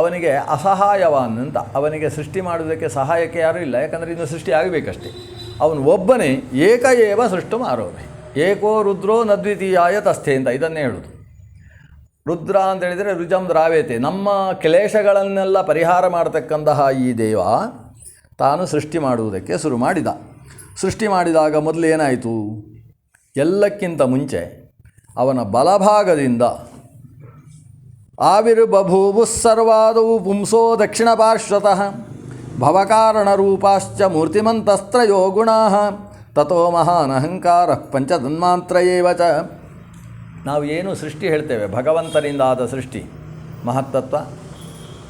ಅವನಿಗೆ ಅಸಹಾಯವಾನ್ ಅಂತ ಅವನಿಗೆ ಸೃಷ್ಟಿ ಮಾಡುವುದಕ್ಕೆ ಸಹಾಯಕ್ಕೆ ಯಾರೂ ಇಲ್ಲ, ಯಾಕಂದರೆ ಇನ್ನು ಸೃಷ್ಟಿ ಆಗಬೇಕಷ್ಟೇ. ಅವನು ಒಬ್ಬನೇ ಏಕ ಏವ ಸೃಷ್ಟು ಮಾರೋನೆ ಏಕೋ ರುದ್ರೋ ನದ್ವಿತೀಯಾಯ ತಸ್ಥೆ ಅಂತ ಇದನ್ನೇ ಹೇಳೋದು. ರುದ್ರ ಅಂತ ಹೇಳಿದರೆ ರುಜಂ ದ್ರಾವೇತೆ. ನಮ್ಮ ಕ್ಲೇಶಗಳನ್ನೆಲ್ಲ ಪರಿಹಾರ ಮಾಡತಕ್ಕಂತಹ ಈ ದೇವ ತಾನು ಸೃಷ್ಟಿ ಮಾಡುವುದಕ್ಕೆ ಶುರು ಮಾಡಿದ. ಸೃಷ್ಟಿ ಮಾಡಿದಾಗ ಮೊದಲು ಏನಾಯಿತು? ಎಲ್ಲಕ್ಕಿಂತ ಮುಂಚೆ ಅವನ ಬಲಭಾಗದಿಂದ ಆವಿರ್ಬಭೂವು ಸರ್ವಾದವು ಪುಂಸೋ ದಕ್ಷಿಣ ಪಾರ್ಶ್ವತಃ ಭವಕಾರಣರೂಪಾಶ್ಚ ಮೂರ್ತಿಮಂತಸ್ತ್ರಯೋ ಗುಣಾ ತಥೋ ಮಹಾನ್ ಅಹಂಕಾರ ಪಂಚತನ್ಮಾಂತ್ರಯೇವ ಚ ನಾವು ಏನು ಸೃಷ್ಟಿ ಹೇಳ್ತೇವೆ? ಭಗವಂತನಿಂದ ಆದ ಸೃಷ್ಟಿ, ಮಹತ್ತತ್ವ,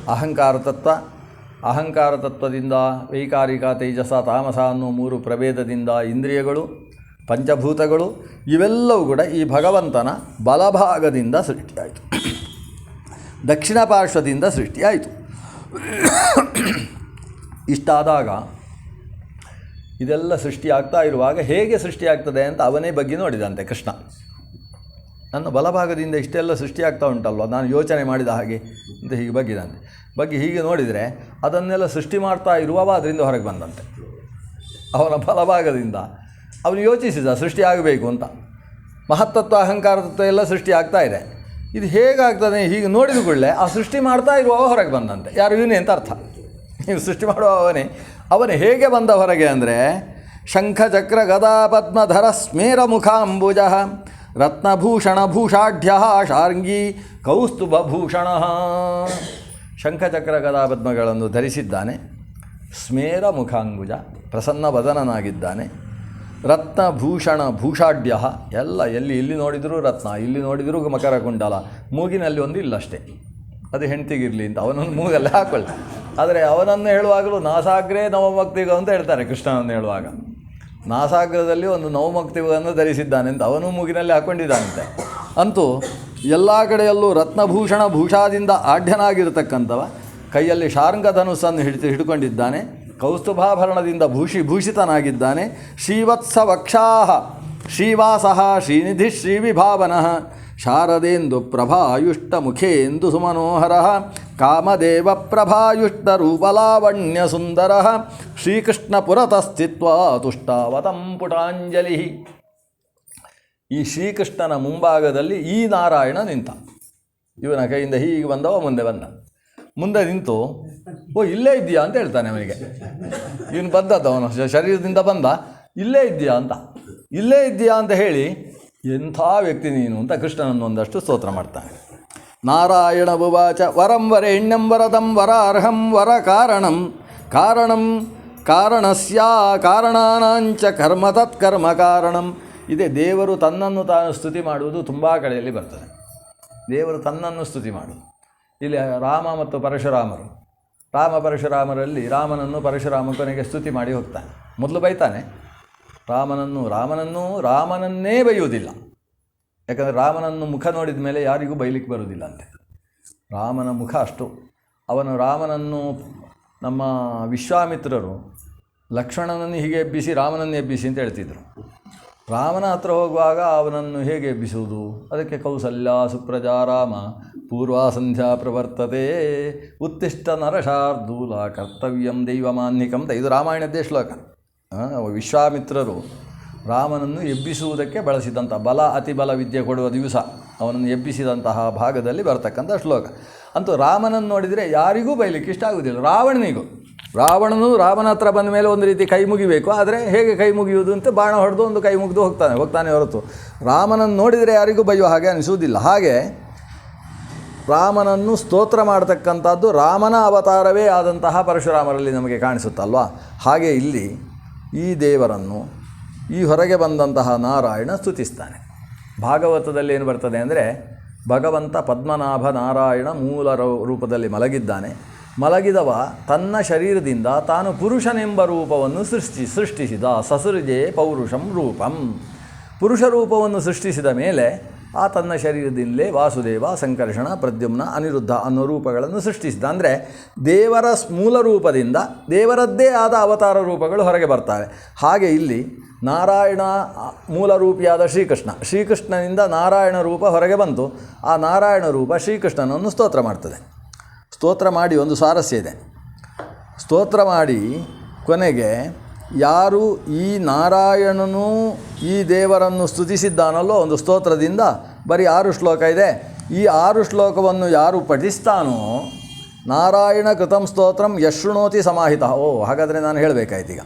ಅಹಂಕಾರ ತತ್ವ, ಅಹಂಕಾರ ತತ್ವದಿಂದ ವೈಕಾರಿಕ ತೇಜಸ ತಾಮಸ ಅನ್ನೋ ಮೂರು ಪ್ರಭೇದದಿಂದ ಇಂದ್ರಿಯಗಳು, ಪಂಚಭೂತಗಳು, ಇವೆಲ್ಲವೂ ಕೂಡ ಈ ಭಗವಂತನ ಬಲಭಾಗದಿಂದ ಸೃಷ್ಟಿಯಾಯಿತು. ದಕ್ಷಿಣ ಪಾರ್ಶ್ವದಿಂದ ಸೃಷ್ಟಿಯಾಯಿತು. ಇಷ್ಟಾದಾಗ ಇದೆಲ್ಲ ಸೃಷ್ಟಿಯಾಗ್ತಾ ಇರುವಾಗ ಹೇಗೆ ಸೃಷ್ಟಿಯಾಗ್ತದೆ ಅಂತ ಅವನೇ ಬಗ್ಗೆ ನೋಡಿದಂತೆ ಕೃಷ್ಣ. ನನ್ನ ಬಲಭಾಗದಿಂದ ಇಷ್ಟೆಲ್ಲ ಸೃಷ್ಟಿಯಾಗ್ತಾ ಉಂಟಲ್ವ? ನಾನು ಯೋಚನೆ ಮಾಡಿದ ಹಾಗೆ ಅಂತ ಹೀಗೆ ಬಗ್ಗಿದಂತೆ. ಬಗ್ಗೆ ಹೀಗೆ ನೋಡಿದರೆ ಅದನ್ನೆಲ್ಲ ಸೃಷ್ಟಿ ಮಾಡ್ತಾ ಇರುವವ ಅದರಿಂದ ಹೊರಗೆ ಬಂದಂತೆ. ಅವನ ಬಲಭಾಗದಿಂದ ಅವನು ಯೋಚಿಸಿದ ಸೃಷ್ಟಿಯಾಗಬೇಕು ಅಂತ. ಮಹತ್ತತ್ವ ಅಹಂಕಾರ ತತ್ವ ಎಲ್ಲ ಸೃಷ್ಟಿ ಆಗ್ತಾ ಇದೆ. ಇದು ಹೇಗಾಗ್ತದೆ? ಹೀಗೆ ನೋಡಿದ ಕೂಡಲೇ ಆ ಸೃಷ್ಟಿ ಮಾಡ್ತಾ ಇರುವವ ಹೊರಗೆ ಬಂದಂತೆ. ಯಾರು ಇವನೇ ಅಂತ ಅರ್ಥ. ನೀವು ಸೃಷ್ಟಿ ಮಾಡುವ ಅವನೇ. ಅವನು ಹೇಗೆ ಬಂದ ಹೊರಗೆ ಅಂದರೆ, ಶಂಖ ಚಕ್ರ ಗದಾ ಪದ್ಮಧರ ಸ್ಮೇರ ಮುಖಾಂಬುಜ, ರತ್ನಭೂಷಣ ಭೂಷಾಢ್ಯ ಶಾರ್ಂಗಿ ಕೌಸ್ತುಭಭೂಷಣ ಶಂಖಚಕ್ರ ಗದಾ ಪದ್ಮಗಳನ್ನು ಧರಿಸಿದ್ದಾನೆ. ಸ್ಮೇರ ಮುಖಾಂಬುಜ, ಪ್ರಸನ್ನ ವದನನಾಗಿದ್ದಾನೆ. ರತ್ನಭೂಷಣ ಭೂಷಾಢ್ಯ. ಎಲ್ಲ ಎಲ್ಲಿ ಇಲ್ಲಿ ನೋಡಿದರೂ ರತ್ನ, ಇಲ್ಲಿ ನೋಡಿದರೂ ಮಕರ ಕುಂಡಲ ಮೂಗಿನಲ್ಲಿ ಒಂದು ಇಲ್ಲಷ್ಟೇ. ಅದು ಹೆಂಡತಿಗಿರಲಿ ಅಂತ, ಅವನೊಂದು ಮೂಗಲ್ಲೇ ಹಾಕೊಳ್ಳಿ. ಆದರೆ ಅವನನ್ನು ಹೇಳುವಾಗಲೂ ನಾಸಾಗ್ರೇ ನವಮಕ್ತಿಗ ಅಂತ ಹೇಳ್ತಾರೆ ಕೃಷ್ಣನನ್ನು ಹೇಳುವಾಗ. ನಾಸಾಗ್ರದಲ್ಲಿ ಒಂದು ನವಮಕ್ತಿಗಳನ್ನು ಧರಿಸಿದ್ದಾನೆ ಅಂತ, ಅವನು ಮೂಗಿನಲ್ಲಿ ಹಾಕ್ಕೊಂಡಿದ್ದಾನಂತೆ ಅಂತೂ ಎಲ್ಲ ಕಡೆಯಲ್ಲೂ ರತ್ನಭೂಷಣ ಭೂಷಾದಿಂದ ಆಢ್ಯನಾಗಿರತಕ್ಕಂಥವ, ಕೈಯಲ್ಲಿ ಶಾರ್ಂಗ ಧನುಸ್ಸನ್ನು ಹಿಡಿದು ಹಿಡ್ಕೊಂಡಿದ್ದಾನೆ. ಕೌಸ್ತುಭಾಭರಣದಿಂದ ಭೂಷಿ ಭೂಷಿತನಾಗಿದ್ದಾನೆ. ಶ್ರೀವತ್ಸ ವಕ್ಷಾಹ ಶ್ರೀವಾಸಃ, ಶ್ರೀನಿಧಿ, ಶ್ರೀವಿಭಾವನಃ. ಶಾರದೇಂದು ಪ್ರಭಾಯುಷ್ಟ ಮುಖೇಂದು ಸುಮನೋಹರ. ಕಾಮದೇವ ಪ್ರಭಾಯುಷ್ಟ ರೂಪಲಾವಣ್ಯ ಸುಂದರ. ಶ್ರೀಕೃಷ್ಣ ಪುರತಸ್ಥಿತ್ವ ತುಷ್ಟಾವತಂ ಪುಟಾಂಜಲಿ ಈ ಶ್ರೀಕೃಷ್ಣನ ಮುಂಭಾಗದಲ್ಲಿ ಈ ನಾರಾಯಣ ನಿಂತ. ಇವನ ಕೈಯಿಂದ ಹೀಗೆ ಬಂದವ ಮುಂದೆ ಬಂದ. ಮುಂದೆ ನಿಂತು, ಓ, ಇಲ್ಲೇ ಇದೆಯಾ ಅಂತ ಹೇಳ್ತಾನೆ ಅವನಿಗೆ. ಇವನು ಬಂದದ್ದು ಅವನು ಶರೀರದಿಂದ ಬಂದ. ಇಲ್ಲೇ ಇದೆಯಾ ಅಂತ. ಇಲ್ಲೇ ಇದೆಯಾ ಅಂತ ಹೇಳಿ, ಎಂಥ ವ್ಯಕ್ತಿ ನೀನು? ಅಂತ ಕೃಷ್ಣನನ್ನು ಒಂದಷ್ಟು ಸ್ತೋತ್ರ ಮಾಡ್ತಾನೆ. ನಾರಾಯಣ ಉವಾಚ, ವರಂ ವರೇಣ್ಯಂ ವರದಂ ವರ ಅರ್ಹಂ ವರ ಕಾರಣಂ. ಕಾರಣಂ ಕಾರಣಸ್ಯಾ ಕಾರಣಾನಾಂಚ ಕರ್ಮ ತತ್ಕರ್ಮ ಕಾರಣಂ. ಇದೆ, ದೇವರು ತನ್ನನ್ನು ತಾನು ಸ್ತುತಿ ಮಾಡುವುದು ತುಂಬ ಕಡೆಯಲ್ಲಿ ಬರ್ತದೆ. ದೇವರು ತನ್ನನ್ನು ಸ್ತುತಿ ಮಾಡುವುದು. ಇಲ್ಲಿ ರಾಮ ಮತ್ತು ಪರಶುರಾಮರು. ರಾಮ ಪರಶುರಾಮರಲ್ಲಿ ರಾಮನನ್ನು ಪರಶುರಾಮ ಕೊನೆಗೆ ಸ್ತುತಿ ಮಾಡಿ ಹೋಗ್ತಾನೆ. ಮೊದಲು ಬೈತಾನೆ, ರಾಮನನ್ನು ರಾಮನನ್ನು, ರಾಮನನ್ನೇ ಬೈಯುವುದಿಲ್ಲ. ಯಾಕಂದರೆ ರಾಮನನ್ನು ಮುಖ ನೋಡಿದ ಮೇಲೆ ಯಾರಿಗೂ ಬೈಲಿಕ್ಕೆ ಬರುವುದಿಲ್ಲ ಅಂತೆ. ರಾಮನ ಮುಖ ಅಷ್ಟು. ಅವನು ರಾಮನನ್ನು, ನಮ್ಮ ವಿಶ್ವಾಮಿತ್ರರು ಲಕ್ಷ್ಮಣನನ್ನು ಹೀಗೆ ಎಬ್ಬಿಸಿ ರಾಮನನ್ನು ಎಬ್ಬಿಸಿ ಅಂತ ಹೇಳ್ತಿದ್ರು. ರಾಮನ ಹತ್ರ ಹೋಗುವಾಗ ಅವನನ್ನು ಹೇಗೆ ಎಬ್ಬಿಸುವುದು? ಅದಕ್ಕೆ ಕೌಸಲ್ಯ, ಸುಪ್ರಜಾ, ರಾಮ ಪೂರ್ವ ಸಂಧ್ಯಾ ಪ್ರವರ್ತತೆ. ಉತ್ತಿಷ್ಟ ನರಶಾರ್ದೂಲ, ಕರ್ತವ್ಯಂ ದೈವಮಾನ್ಯಿಕಂ ಇದು ರಾಮಾಯಣದ್ದೇ ಶ್ಲೋಕ. ವಿಶ್ವಾಮಿತ್ರರು ರಾಮನನ್ನು ಎಬ್ಬಿಸುವುದಕ್ಕೆ ಬಳಸಿದಂಥ ಬಲ, ಅತಿ ಬಲ ವಿದ್ಯೆ ಕೊಡುವ ದಿವಸ ಅವನನ್ನು ಎಬ್ಬಿಸಿದಂತಹ ಭಾಗದಲ್ಲಿ ಬರ್ತಕ್ಕಂಥ ಶ್ಲೋಕ. ಅಂತೂ ರಾಮನನ್ನು ನೋಡಿದರೆ ಯಾರಿಗೂ ಬೈಲಿಕ್ಕೆ ಇಷ್ಟ ಆಗುವುದಿಲ್ಲ. ರಾವಣನಿಗೂ. ರಾವಣನು ರಾಮನ ಹತ್ರ ಬಂದ ಮೇಲೆ ಒಂದು ರೀತಿ ಕೈ ಮುಗಿಬೇಕು. ಆದರೆ ಹೇಗೆ ಕೈ ಮುಗಿಯುವುದು ಅಂತ ಬಾಣ ಹೊಡೆದು ಒಂದು ಕೈ ಮುಗಿದು ಹೋಗ್ತಾನೆ ಹೋಗ್ತಾನೆ ಹೊರತು. ರಾಮನನ್ನು ನೋಡಿದರೆ ಯಾರಿಗೂ ಬೈಯುವ ಹಾಗೆ ಅನಿಸುವುದಿಲ್ಲ. ಹಾಗೆ ರಾಮನನ್ನು ಸ್ತೋತ್ರ ಮಾಡತಕ್ಕಂಥದ್ದು ರಾಮನ ಅವತಾರವೇ ಆದಂತಹ ಪರಶುರಾಮರಲ್ಲಿ ನಮಗೆ ಕಾಣಿಸುತ್ತಲ್ವಾ ಹಾಗೆ ಇಲ್ಲಿ ಈ ದೇವರನ್ನು ಈ ಹೊರಗೆ ಬಂದಂತಹ ನಾರಾಯಣ ಸ್ತುತಿಸ್ತಾನೆ. ಭಾಗವತದಲ್ಲಿ ಏನು ಬರ್ತದೆ ಅಂದರೆ ಭಗವಂತ ಪದ್ಮನಾಭ ನಾರಾಯಣ ಮೂಲ ರೂಪದಲ್ಲಿ ಮಲಗಿದ್ದಾನೆ. ಮಲಗಿದವ ತನ್ನ ಶರೀರದಿಂದ ತಾನು ಪುರುಷನೆಂಬ ರೂಪವನ್ನು ಸೃಷ್ಟಿ ಸೃಷ್ಟಿಸಿದ ಸಸೃಜೆ ಪೌರುಷಂ ರೂಪಂ. ಪುರುಷ ರೂಪವನ್ನು ಸೃಷ್ಟಿಸಿದ ಮೇಲೆ ಆ ತನ್ನ ಶರೀರದಿಂದಲೇ ವಾಸುದೇವ, ಸಂಕರ್ಷಣ, ಪ್ರದ್ಯುಮ್ನ, ಅನಿರುದ್ಧ ಅನ್ನೋ ರೂಪಗಳನ್ನು ಸೃಷ್ಟಿಸಿದ. ಅಂದರೆ ದೇವರ ಮೂಲ ರೂಪದಿಂದ ದೇವರದ್ದೇ ಆದ ಅವತಾರ ರೂಪಗಳು ಹೊರಗೆ ಬರ್ತವೆ. ಹಾಗೆ ಇಲ್ಲಿ ನಾರಾಯಣ ಮೂಲ ರೂಪಿಯಾದ ಶ್ರೀಕೃಷ್ಣ, ಶ್ರೀಕೃಷ್ಣನಿಂದ ನಾರಾಯಣ ರೂಪ ಹೊರಗೆ ಬಂತು. ಆ ನಾರಾಯಣ ರೂಪ ಶ್ರೀಕೃಷ್ಣನನ್ನು ಸ್ತೋತ್ರ ಮಾಡ್ತದೆ. ಸ್ತೋತ್ರ ಮಾಡಿ ಒಂದು ಸ್ವಾರಸ್ಯ ಇದೆ. ಸ್ತೋತ್ರ ಮಾಡಿ ಕೊನೆಗೆ ಯಾರು ಈ ನಾರಾಯಣನು ಈ ದೇವರನ್ನು ಸ್ತುತಿಸಿದ್ದಾನಲ್ಲೋ ಒಂದು ಸ್ತೋತ್ರದಿಂದ ಬರೀ ಆರು ಶ್ಲೋಕ ಇದೆ. ಈ ಆರು ಶ್ಲೋಕವನ್ನು ಯಾರು ಪಠಿಸ್ತಾನೋ ನಾರಾಯಣ ಕೃತಂ ಸ್ತೋತ್ರಂ ಯಶೃಣೋತಿ ಸಮಾಹಿತ. ಓ, ಹಾಗಾದರೆ ನಾನು ಹೇಳಬೇಕಾಯ್ತು ಈಗ.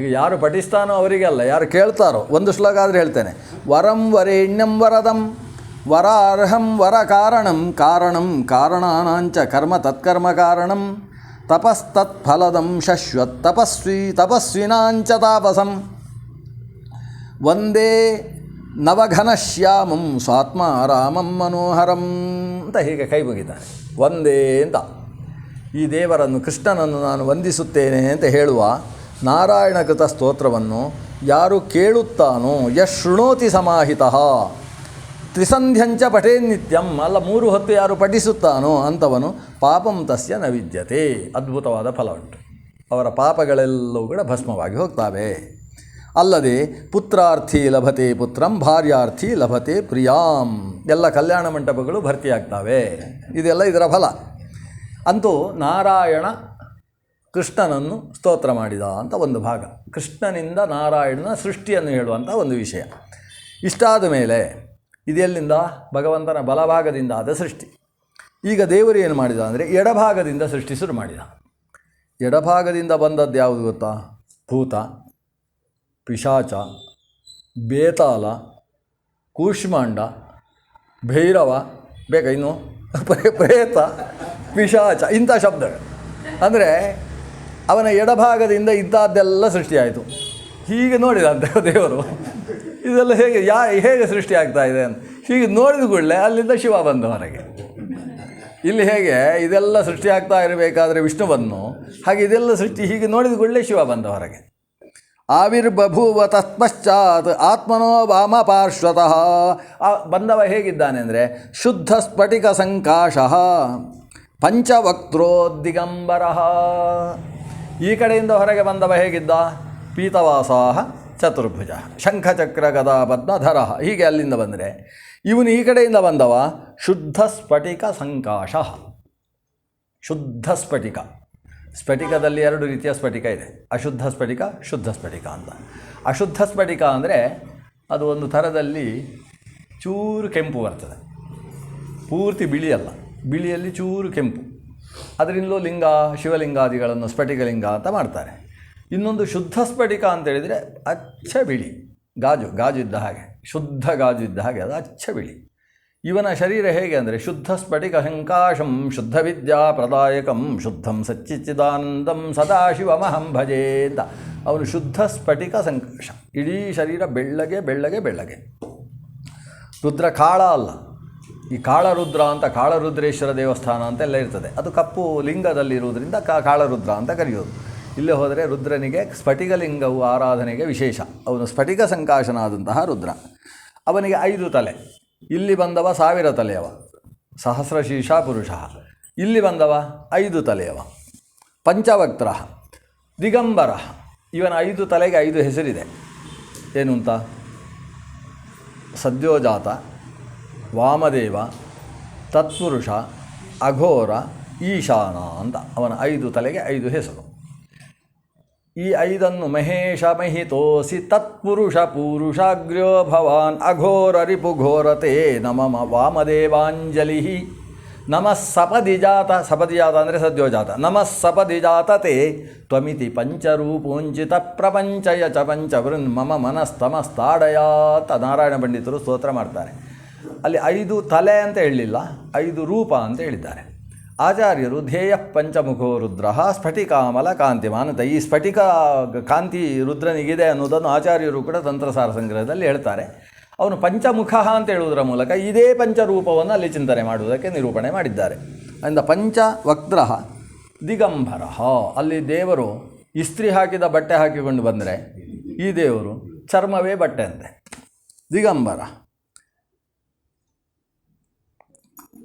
ಈಗ ಯಾರು ಪಠಿಸ್ತಾನೋ ಅವರಿಗೆಲ್ಲ ಯಾರು ಕೇಳ್ತಾರೋ, ಒಂದು ಶ್ಲೋಕ ಆದರೆ ಹೇಳ್ತೇನೆ. ವರಂ ವರೇಣ್ಯಂ ವರದಂ. ವರ ಅರ್ಹಂ ವರ ಕಾರಣಂ ಕಾರಣಂ ಕಾರಣಾನಾಂಚ ಕರ್ಮ ತತ್ಕರ್ಮ ಕಾರಣಂ ತಪಸ್ತತ್ಫಲದಂ ಶಶ್ವತ್ ತಪಸ್ವಿ ತಪಸ್ವಿನಾಂಚ ತಾಪಸಂ ಒಂದೇ ನವಘನಶ್ಯಾಮಂ ಸ್ವಾತ್ಮ ರಾಮಂ ಮನೋಹರಂ ಅಂತ ಹೀಗೆ ಕೈ ಮುಗಿತಾನೆ ವಂದೇ ಅಂತ. ಈ ದೇವರನ್ನು ಕೃಷ್ಣನನ್ನು ನಾನು ವಂದಿಸುತ್ತೇನೆ ಅಂತ ಹೇಳುವ ನಾರಾಯಣಕೃತ ಸ್ತೋತ್ರವನ್ನು ಯಾರು ಕೇಳುತ್ತಾನೋ ಯಶ್ ಶೃಣೋತಿ ಸಮಾಹಿತಃ. ತ್ರಿಸಂಧ್ಯಂಚ ಪಠೇ ನಿತ್ಯಂ, ಅಲ್ಲ ಮೂರು ಹೊತ್ತು ಯಾರು ಪಠಿಸುತ್ತಾನೋ ಅಂಥವನು ಪಾಪಂ ತಸ್ಯ ನ ವಿದ್ಯತೆ. ಅದ್ಭುತವಾದ ಫಲ ಉಂಟು. ಅವರ ಪಾಪಗಳೆಲ್ಲವೂ ಕೂಡ ಭಸ್ಮವಾಗಿ ಹೋಗ್ತಾವೆ. ಅಲ್ಲದೆ ಪುತ್ರಾರ್ಥಿ ಲಭತೆ ಪುತ್ರಂ, ಭಾರ್ಯಾರ್ಥಿ ಲಭತೆ ಪ್ರಿಯಾಂ. ಎಲ್ಲ ಕಲ್ಯಾಣ ಮಂಟಪಗಳು ಭರ್ತಿಯಾಗ್ತವೆ. ಇದೆಲ್ಲ ಇದರ ಫಲ. ಅಂತೂ ನಾರಾಯಣ ಕೃಷ್ಣನನ್ನು ಸ್ತೋತ್ರ ಮಾಡಿದ ಅಂತ ಒಂದು ಭಾಗ. ಕೃಷ್ಣನಿಂದ ನಾರಾಯಣನ ಸೃಷ್ಟಿಯನ್ನು ಹೇಳುವಂಥ ಒಂದು ವಿಷಯ. ಇಷ್ಟಾದ ಮೇಲೆ ಇದೆಲ್ಲಿಂದ? ಭಗವಂತನ ಬಲಭಾಗದಿಂದ ಆದ ಸೃಷ್ಟಿ. ಈಗ ದೇವರು ಏನು ಮಾಡಿದ ಅಂದರೆ ಎಡಭಾಗದಿಂದ ಸೃಷ್ಟಿ ಶುರು ಮಾಡಿದ. ಎಡಭಾಗದಿಂದ ಬಂದದ್ದು ಯಾವುದು ಗೊತ್ತಾ? ಭೂತ, ಪಿಶಾಚ ಬೇತಾಲ ಕೂಷ್ಮಾಂಡ, ಭೈರವ, ಬೇಕಾ ಇನ್ನು? ಪ್ರೇ- ಪ್ರೇತ, ಪಿಶಾಚ, ಇಂಥ ಶಬ್ದಗಳು. ಅಂದರೆ ಅವನ ಎಡಭಾಗದಿಂದ ಇಂಥದ್ದೆಲ್ಲ ಸೃಷ್ಟಿಯಾಯಿತು. ಹೀಗೆ ನೋಡಿದಂತೆ ದೇವರು. ಇದೆಲ್ಲ ಹೇಗೆ ಯಾ, ಹೇಗೆ ಸೃಷ್ಟಿ ಆಗ್ತಾ ಇದೆ ಅಂತ. ಹೀಗೆ ನೋಡಿದ ಕೂಡಲೇ ಅಲ್ಲಿಂದ ಶಿವ ಬಂದ ಹೊರಗೆ. ಇಲ್ಲಿ ಹೇಗೆ ಇದೆಲ್ಲ ಸೃಷ್ಟಿ ಆಗ್ತಾ ಇರಬೇಕಾದ್ರೆ ವಿಷ್ಣು ಬಂದನು ಹಾಗೆ ಇದೆಲ್ಲ ಸೃಷ್ಟಿ ಹೀಗೆ ನೋಡಿದ ಕೂಡಲೇ ಶಿವ ಬಂದ ಹೊರಗೆ. ಆವಿರ್ಬಭೂವ ತತ್ಪಶ್ಚಾತ್ ಆತ್ಮನೋ ವಾಮ ಪಾರ್ಶ್ವತಃ. ಬಂದವ ಹೇಗಿದ್ದಾನೆ ಅಂದರೆ ಶುದ್ಧ ಸ್ಫಟಿಕ ಸಂಕಾಶಃ. ಪಂಚವಕ್ತ್ರೋದ್ದಿಗಂಬರ ಈ ಕಡೆಯಿಂದ ಹೊರಗೆ ಬಂದವ ಹೇಗಿದ್ದ? ಪೀತವಾಸಾಹ. ಚತುರ್ಭುಜ, ಶಂಖಚಕ್ರ ಗದಾ ಪದ್ಮಧರ, ಹೀಗೆ ಅಲ್ಲಿಂದ ಬಂದರೆ. ಇವನು ಈ ಕಡೆಯಿಂದ ಬಂದವ, ಶುದ್ಧ ಸ್ಫಟಿಕ ಸಂಕಾಶ. ಶುದ್ಧ ಸ್ಫಟಿಕ. ಸ್ಫಟಿಕದಲ್ಲಿ ಎರಡು ರೀತಿಯ ಸ್ಫಟಿಕ ಇದೆ. ಅಶುದ್ಧ ಸ್ಫಟಿಕ, ಶುದ್ಧ ಸ್ಫಟಿಕ ಅಂತ. ಅಶುದ್ಧ ಸ್ಫಟಿಕ ಅಂದರೆ ಅದು ಒಂದು ಥರದಲ್ಲಿ ಚೂರು ಕೆಂಪು ಬರ್ತದೆ. ಪೂರ್ತಿ ಬಿಳಿಯಲ್ಲ ಬಿಳಿಯಲ್ಲಿ ಚೂರು ಕೆಂಪು. ಅದರಿಂದಲೂ ಲಿಂಗ, ಶಿವಲಿಂಗಾದಿಗಳನ್ನು ಸ್ಫಟಿಕಲಿಂಗ ಅಂತ ಮಾಡ್ತಾರೆ. ಇನ್ನೊಂದು ಶುದ್ಧ ಸ್ಫಟಿಕ ಅಂತ ಹೇಳಿದರೆ ಅಚ್ಚ ಬಿಳಿ. ಗಾಜು ಗಾಜು ಇದ್ದ ಹಾಗೆ. ಶುದ್ಧ ಗಾಜು ಇದ್ದ ಹಾಗೆ, ಅದು ಅಚ್ಚ ಬಿಳಿ. ಇವನ ಶರೀರ ಹೇಗೆ ಅಂದರೆ ಶುದ್ಧ ಸ್ಫಟಿಕ ಶಂಕಾಶಂ ಶುದ್ಧ ವಿದ್ಯಾ ಪ್ರದಾಯಕಂ ಶುದ್ಧಂ ಸಚ್ಚಿದಾನಂದಂ ಸದಾಶಿವಮಹಂ ಭಜೆ ಅಂತ. ಅವನು ಶುದ್ಧ ಸ್ಫಟಿಕ ಸಂಕಾಶ ಇಡೀ ಶರೀರ ಬೆಳ್ಳಗೆ ಬೆಳ್ಳಗೆ ಬೆಳ್ಳಗೆ. ರುದ್ರ ಕಾಳ ಅಲ್ಲ. ಈ ಕಾಳರುದ್ರ ಅಂತ ಕಾಳರುದ್ರೇಶ್ವರ ದೇವಸ್ಥಾನ ಅಂತೆಲ್ಲ ಇರ್ತದೆ. ಅದು ಕಪ್ಪು ಲಿಂಗದಲ್ಲಿರುವುದರಿಂದ ಕಾ ಕಾಳರುದ್ರ ಅಂತ ಕರೆಯೋದು. ಇಲ್ಲೇ ಹೋದರೆ ರುದ್ರನಿಗೆ ಸ್ಫಟಿಕಲಿಂಗವು ಆರಾಧನೆಗೆ ವಿಶೇಷ. ಅವನು ಸ್ಫಟಿಕ ಸಂಕಾಶನಾದಂತಹ ರುದ್ರ. ಅವನಿಗೆ ಐದು ತಲೆ. ಇಲ್ಲಿ ಬಂದವ ಸಾವಿರ ತಲೆಯವ. ಸಹಸ್ರಶೀರ್ಷ ಪುರುಷ. ಇಲ್ಲಿ ಬಂದವ ಐದು ತಲೆಯವ. ಪಂಚವಕ್ತ್ರ. ದಿಗಂಬರ. ಇವನ ಐದು ತಲೆಗೆ ಐದು ಹೆಸರಿದೆ. ಏನು ಅಂತ ಸದ್ಯೋಜಾತ, ವಾಮದೇವ, ತತ್ಪುರುಷ, ಅಘೋರ, ಈಶಾನ ಅಂತ. ಅವನ ಐದು ತಲೆಗೆ ಐದು ಹೆಸರು. ಈ ಐದನ್ನು ಮಹೇಶ ಮಹಿತೋಸಿ ತತ್ಪುರುಷ ಪೂರುಷಾಗ್ರ್ಯೋ ಭವಾನ್ ಅಘೋರ ರಿಪುಘೋರತೆ ನಮಮ ವಾಮದೇವಾಂಜಲಿ. ನಮಃ ಸಪದಿಜಾತ ಸಪದಿಜಾತ ಅಂದರೆ ಸದ್ಯೋಜಾತ ನಮಃ ಸಪದಿಜಾತತೆ ತ್ವಮಿತಿ ಪಂಚರೂಪೋಂಚಿತ ಪ್ರಪಂಚಯ ಚ ಪಂಚವೃನ್ ಮಮ ಮನಸ್ತಮಸ್ತಾಡಯಾತ. ನಾರಾಯಣ ಪಂಡಿತರು ಸ್ತೋತ್ರ ಮಾಡ್ತಾರೆ. ಅಲ್ಲಿ ಐದು ತಲೆ ಅಂತ ಹೇಳಲಿಲ್ಲ, ಐದು ರೂಪ ಅಂತ ಹೇಳಿದ್ದಾರೆ. ಆಚಾರ್ಯರು ಧ್ಯೇಯ ಪಂಚಮುಖೋ ರುದ್ರ ಸ್ಫಟಿಕಾಮಲ ಕಾಂತಿಮಾನತ ಈ ಸ್ಫಟಿಕ ಕಾಂತಿ ರುದ್ರನಿಗಿದೆ ಅನ್ನೋದನ್ನು ಆಚಾರ್ಯರು ಕೂಡ ತಂತ್ರಸಾರ ಸಂಗ್ರಹದಲ್ಲಿ ಹೇಳ್ತಾರೆ. ಅವನು ಪಂಚಮುಖ ಅಂತ ಹೇಳುವುದರ ಮೂಲಕ ಇದೇ ಪಂಚರೂಪವನ್ನು ಅಲ್ಲಿ ಚಿಂತನೆ ಮಾಡುವುದಕ್ಕೆ ನಿರೂಪಣೆ ಮಾಡಿದ್ದಾರೆ. ಅಂದ ಪಂಚ ವಕ್ತ್ರ ದಿಗಂಬರ. ಅಲ್ಲಿ ದೇವರು ಇಸ್ತ್ರಿ ಹಾಕಿದ ಬಟ್ಟೆ ಹಾಕಿಕೊಂಡು ಬಂದರೆ ಈ ದೇವರು ಚರ್ಮವೇ ಬಟ್ಟೆ ಅಂತೆ. ದಿಗಂಬರ.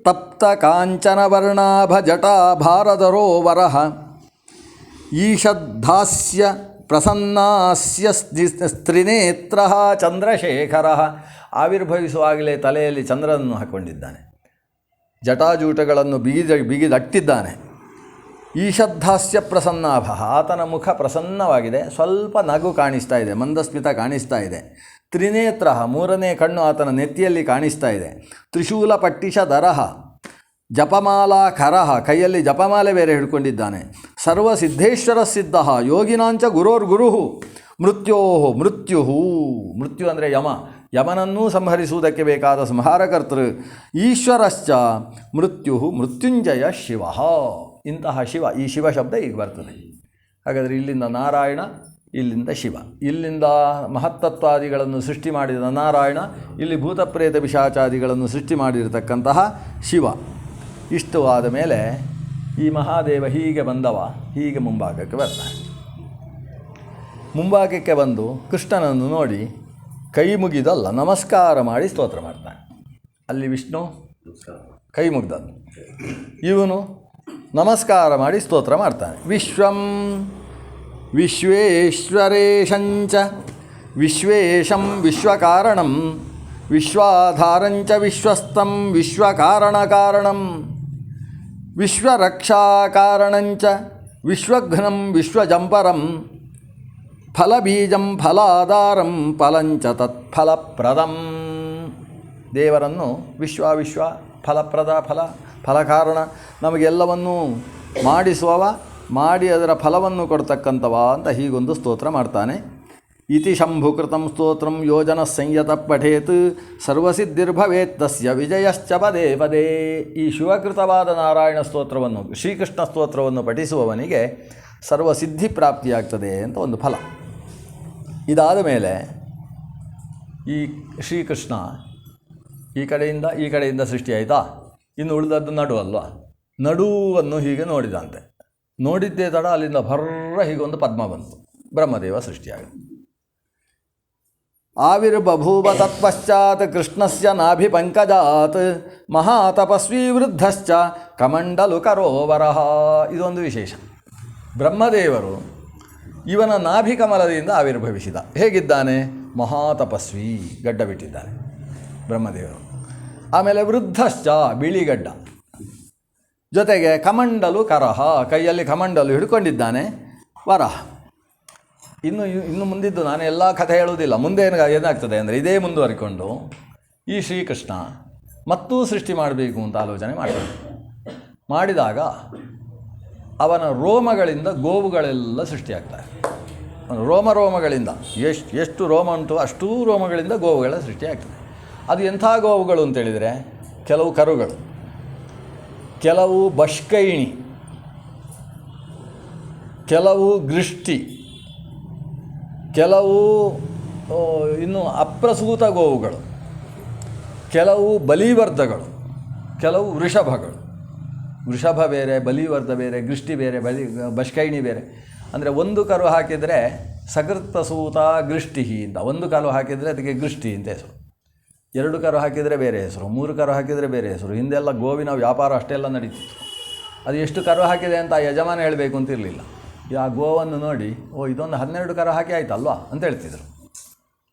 ತಪ್ತ ಕಾಂಚನವರ್ಣಾಭ ಜಟಾ ಭಾರದರೋವರಃ ಈಷದ್ಧಾಸ್ಯ ಪ್ರಸನ್ನಾಸ್ಯ ಸ್ತ್ರಿನೇತ್ರ ಚಂದ್ರಶೇಖರ. ಆವಿರ್ಭವಿಸುವಾಗಲೇ ತಲೆಯಲ್ಲಿ ಚಂದ್ರನನ್ನು ಹಾಕ್ಕೊಂಡಿದ್ದಾನೆ ಜಟಾಜೂಟಗಳನ್ನು ಬಿಗಿದ ಬಿಗಿದಟ್ಟಿದ್ದಾನೆ. ಈಷದ್ಧಾಸ್ಯ ಪ್ರಸನ್ನಾಭ. ಆತನ ಮುಖ ಪ್ರಸನ್ನವಾಗಿದೆ. ಸ್ವಲ್ಪ ನಗು ಕಾಣಿಸ್ತಾ ಇದೆ. ಮಂದಸ್ಮಿತ ಕಾಣಿಸ್ತಾ ಇದೆ. ತ್ರಿನೇತ್ರ, ಮೂರನೇ ಕಣ್ಣು ಆತನ ನೆತ್ತಿಯಲ್ಲಿ ಕಾಣಿಸ್ತಾ ಇದೆ. ತ್ರಿಶೂಲ ಪಟ್ಟಿಷ ದರಹ ಜಪಮಾಲಾ ಕರಹ ಕೈಯಲ್ಲಿ ಜಪಮಾಲೆ ಬೇರೆ ಹಿಡ್ಕೊಂಡಿದ್ದಾನೆ. ಸರ್ವ ಸಿದ್ಧೇಶ್ವರ ಸಿದ್ಧ, ಯೋಗಿನಾಂಚ ಗುರೋರ್ ಗುರುಹು ಮೃತ್ಯೋ ಮೃತ್ಯು. ಮೃತ್ಯು ಅಂದರೆ ಯಮ. ಯಮನನ್ನೂ ಸಂಹರಿಸುವುದಕ್ಕೆ ಬೇಕಾದ ಸಂಹಾರಕರ್ತೃ ಈಶ್ವರಶ್ಚ ಮೃತ್ಯು ಮೃತ್ಯುಂಜಯ ಶಿವ. ಇಂತಹ ಶಿವ, ಈ ಶಿವ ಶಬ್ದ ಈಗ ಬರ್ತದೆ. ಹಾಗಾದರೆ ಇಲ್ಲಿಂದ ನಾರಾಯಣ, ಇಲ್ಲಿಂದ ಶಿವ. ಇಲ್ಲಿಂದ ಮಹತ್ತತ್ವಾದಿಗಳನ್ನು ಸೃಷ್ಟಿ ಮಾಡಿದ ನಾರಾಯಣ, ಇಲ್ಲಿ ಭೂತಪ್ರೇತ ಪಿಶಾಚಾದಿಗಳನ್ನು ಸೃಷ್ಟಿ ಮಾಡಿರತಕ್ಕಂತಹ ಶಿವ. ಇಷ್ಟು ಆದ ಮೇಲೆ ಈ ಮಹಾದೇವ ಹೀಗೆ ಬಂದವ, ಹೀಗೆ ಮುಂಭಾಗಕ್ಕೆ ಬರ್ತಾನೆ. ಮುಂಭಾಗಕ್ಕೆ ಬಂದು ಕೃಷ್ಣನನ್ನು ನೋಡಿ ಕೈ ಮುಗಿದಲ್ಲ, ನಮಸ್ಕಾರ ಮಾಡಿ ಸ್ತೋತ್ರ ಮಾಡ್ತಾನೆ. ಅಲ್ಲಿ ವಿಷ್ಣು ಕೈ ಮುಗ್ದದ್ದು. ಇವನು ನಮಸ್ಕಾರ ಮಾಡಿ ಸ್ತೋತ್ರ ಮಾಡ್ತಾನೆ ವಿಶ್ವಂ ವಿಶ್ವೇಶ್ವರೇಶಂಚ ವಿಶ್ವೇಶಂ ವಿಶ್ವಕಾರಣಂ ವಿಶ್ವಾಧಾರಂಚ ವಿಶ್ವಸ್ತಂ ವಿಶ್ವಕಾರಣಕಾರಣಂ ವಿಶ್ವರಕ್ಷಾಕಾರಣಂಚ ವಿಶ್ವಘ್ನಂ ವಿಶ್ವಜಂಪರಂ ಫಲಬೀಜಂ ಫಲಾಧಾರಂ ಫಲಂಚ ತತ್ಫಲಪ್ರದಂ ದೇವರನ್ನು ವಿಶ್ವ ವಿಶ್ವ ಫಲಪ್ರದ ಫಲ ಫಲಕಾರಣ ನಮಗೆಲ್ಲವನ್ನೂ ಮಾಡಿಸುವವ, ಮಾಡಿ ಅದರ ಫಲವನ್ನು ಕೊಡ್ತಕ್ಕಂಥವ ಅಂತ ಹೀಗೊಂದು ಸ್ತೋತ್ರ ಮಾಡ್ತಾನೆ. ಇತಿ ಶಂಭುಕೃತ ಸ್ತೋತ್ರಂ ಯೋಜನ ಸಂಯತ ಪಠೇತ್ ಸರ್ವಸಿದ್ಧಿರ್ಭವೇತ್ ತಸ್ಯ ವಿಜಯಶ್ಚ ಪದೇ ಪದೇ ಈ ಶಿವಕೃತವಾದ ನಾರಾಯಣ ಸ್ತೋತ್ರವನ್ನು, ಶ್ರೀಕೃಷ್ಣ ಸ್ತೋತ್ರವನ್ನು ಪಠಿಸುವವನಿಗೆ ಸರ್ವಸಿದ್ಧಿ ಪ್ರಾಪ್ತಿಯಾಗ್ತದೆ ಅಂತ ಒಂದು ಫಲ. ಇದಾದ ಮೇಲೆ ಈ ಶ್ರೀಕೃಷ್ಣ ಈ ಕಡೆಯಿಂದ ಈ ಕಡೆಯಿಂದ ಸೃಷ್ಟಿಯಾಯಿತಾ? ಇನ್ನು ಉಳಿದದ್ದು ನಡು ಅಲ್ವಾ? ನಡುವನ್ನು ಹೀಗೆ ನೋಡಿದಂತೆ. ನೋಡಿದ್ದೇ ತಡ ಅಲ್ಲಿಂದ ಭರ್ರ ಹೀಗೊಂದು ಪದ್ಮ ಬಂತು. ಬ್ರಹ್ಮದೇವ ಸೃಷ್ಟಿಯಾಗಿದೆ. ಆವಿರ್ಬಭೂವ ತತ್ಪಶ್ಚಾತ್ ಕೃಷ್ಣಸ್ಯ ನಾಭಿ ಪಂಕಜಾತ್ ಮಹಾತಪಸ್ವಿ ವೃದ್ಧಶ್ಚ ಕಮಂಡಲು ಕರೋವರಹ ಇದೊಂದು ವಿಶೇಷ. ಬ್ರಹ್ಮದೇವರು ಇವನ ನಾಭಿ ಕಮಲದಿಂದ ಆವಿರ್ಭವಿಸಿದ. ಹೇಗಿದ್ದಾನೆ? ಮಹಾತಪಸ್ವಿ ಗಡ್ಡ ಬಿಟ್ಟಿದ್ದಾನೆ ಬ್ರಹ್ಮದೇವರು. ಆಮೇಲೆ ವೃದ್ಧಶ್ಚ, ಬಿಳಿಗಡ್ಡ. ಜೊತೆಗೆ ಕಮಂಡಲು ಕರಹ, ಕೈಯಲ್ಲಿ ಕಮಂಡಲು ಹಿಡ್ಕೊಂಡಿದ್ದಾನೆ ವರಹ. ಇನ್ನು ಇನ್ನು ಮುಂದಿದ್ದು ನಾನು ಎಲ್ಲ ಕಥೆ ಹೇಳುವುದಿಲ್ಲ. ಮುಂದೆ ಏನು ಏನಾಗ್ತದೆ ಅಂದರೆ ಇದೇ ಮುಂದುವರಿಕೊಂಡು ಈ ಶ್ರೀಕೃಷ್ಣ ಮತ್ತೂ ಸೃಷ್ಟಿ ಮಾಡಬೇಕು ಅಂತ ಆಲೋಚನೆ ಮಾಡ್ತಾನೆ. ಮಾಡಿದಾಗ ಅವನ ರೋಮಗಳಿಂದ ಗೋವುಗಳೆಲ್ಲ ಸೃಷ್ಟಿಯಾಗ್ತವೆ ರೋಮ ರೋಮಗಳಿಂದ ಎಷ್ಟು ಎಷ್ಟು ರೋಮ ಉಂಟು ಅಷ್ಟೂ ರೋಮಗಳಿಂದ ಗೋವುಗಳ ಸೃಷ್ಟಿಯಾಗ್ತದೆ. ಅದು ಎಂಥ ಗೋವುಗಳು ಅಂತೇಳಿದರೆ ಕೆಲವು ಕರುಗಳು, ಕೆಲವು ಬಷ್ಕೈಣಿ, ಕೆಲವು ಗೃಷ್ಟಿ ಕೆಲವು ಇನ್ನು ಅಪ್ರಸೂತ ಗೋವುಗಳು, ಕೆಲವು ಬಲಿವರ್ಧಗಳು, ಕೆಲವು ವೃಷಭಗಳು. ವೃಷಭ ಬೇರೆ, ಬಲಿವರ್ಧ ಬೇರೆ ಗೃಷ್ಟಿ ಬೇರೆ, ಬಲಿ, ಬಷ್ಕೈಣಿ ಬೇರೆ. ಅಂದರೆ ಒಂದು ಕರು ಹಾಕಿದರೆ ಸಕೃತ್ಪ್ರಸೂತ ಗೃಷ್ಟಿ ಅಂತ, ಒಂದು ಕಾಲು ಹಾಕಿದರೆ ಅದಕ್ಕೆ ಗೃಷ್ಟಿ ಅಂತ ಹೆಸರು. ಎರಡು ಕರು ಹಾಕಿದರೆ ಬೇರೆ ಹೆಸರು, ಮೂರು ಕರು ಹಾಕಿದರೆ ಬೇರೆ ಹೆಸರು, ಹಿಂದೆಲ್ಲ ಗೋವಿನ ವ್ಯಾಪಾರ ಅಷ್ಟೆಲ್ಲ ನಡೀತಿತ್ತು. ಅದು ಎಷ್ಟು ಕರು ಹಾಕಿದೆ ಅಂತ ಯಜಮಾನ ಹೇಳಬೇಕು ಅಂತ ಇರಲಿಲ್ಲ. ಆ ಗೋವನ್ನು ನೋಡಿ, ಓ, ಇದೊಂದು ಹನ್ನೆರಡು ಕರು ಹಾಕಿ ಆಯ್ತಲ್ವಾ ಅಂತ ಹೇಳ್ತಿದ್ರು.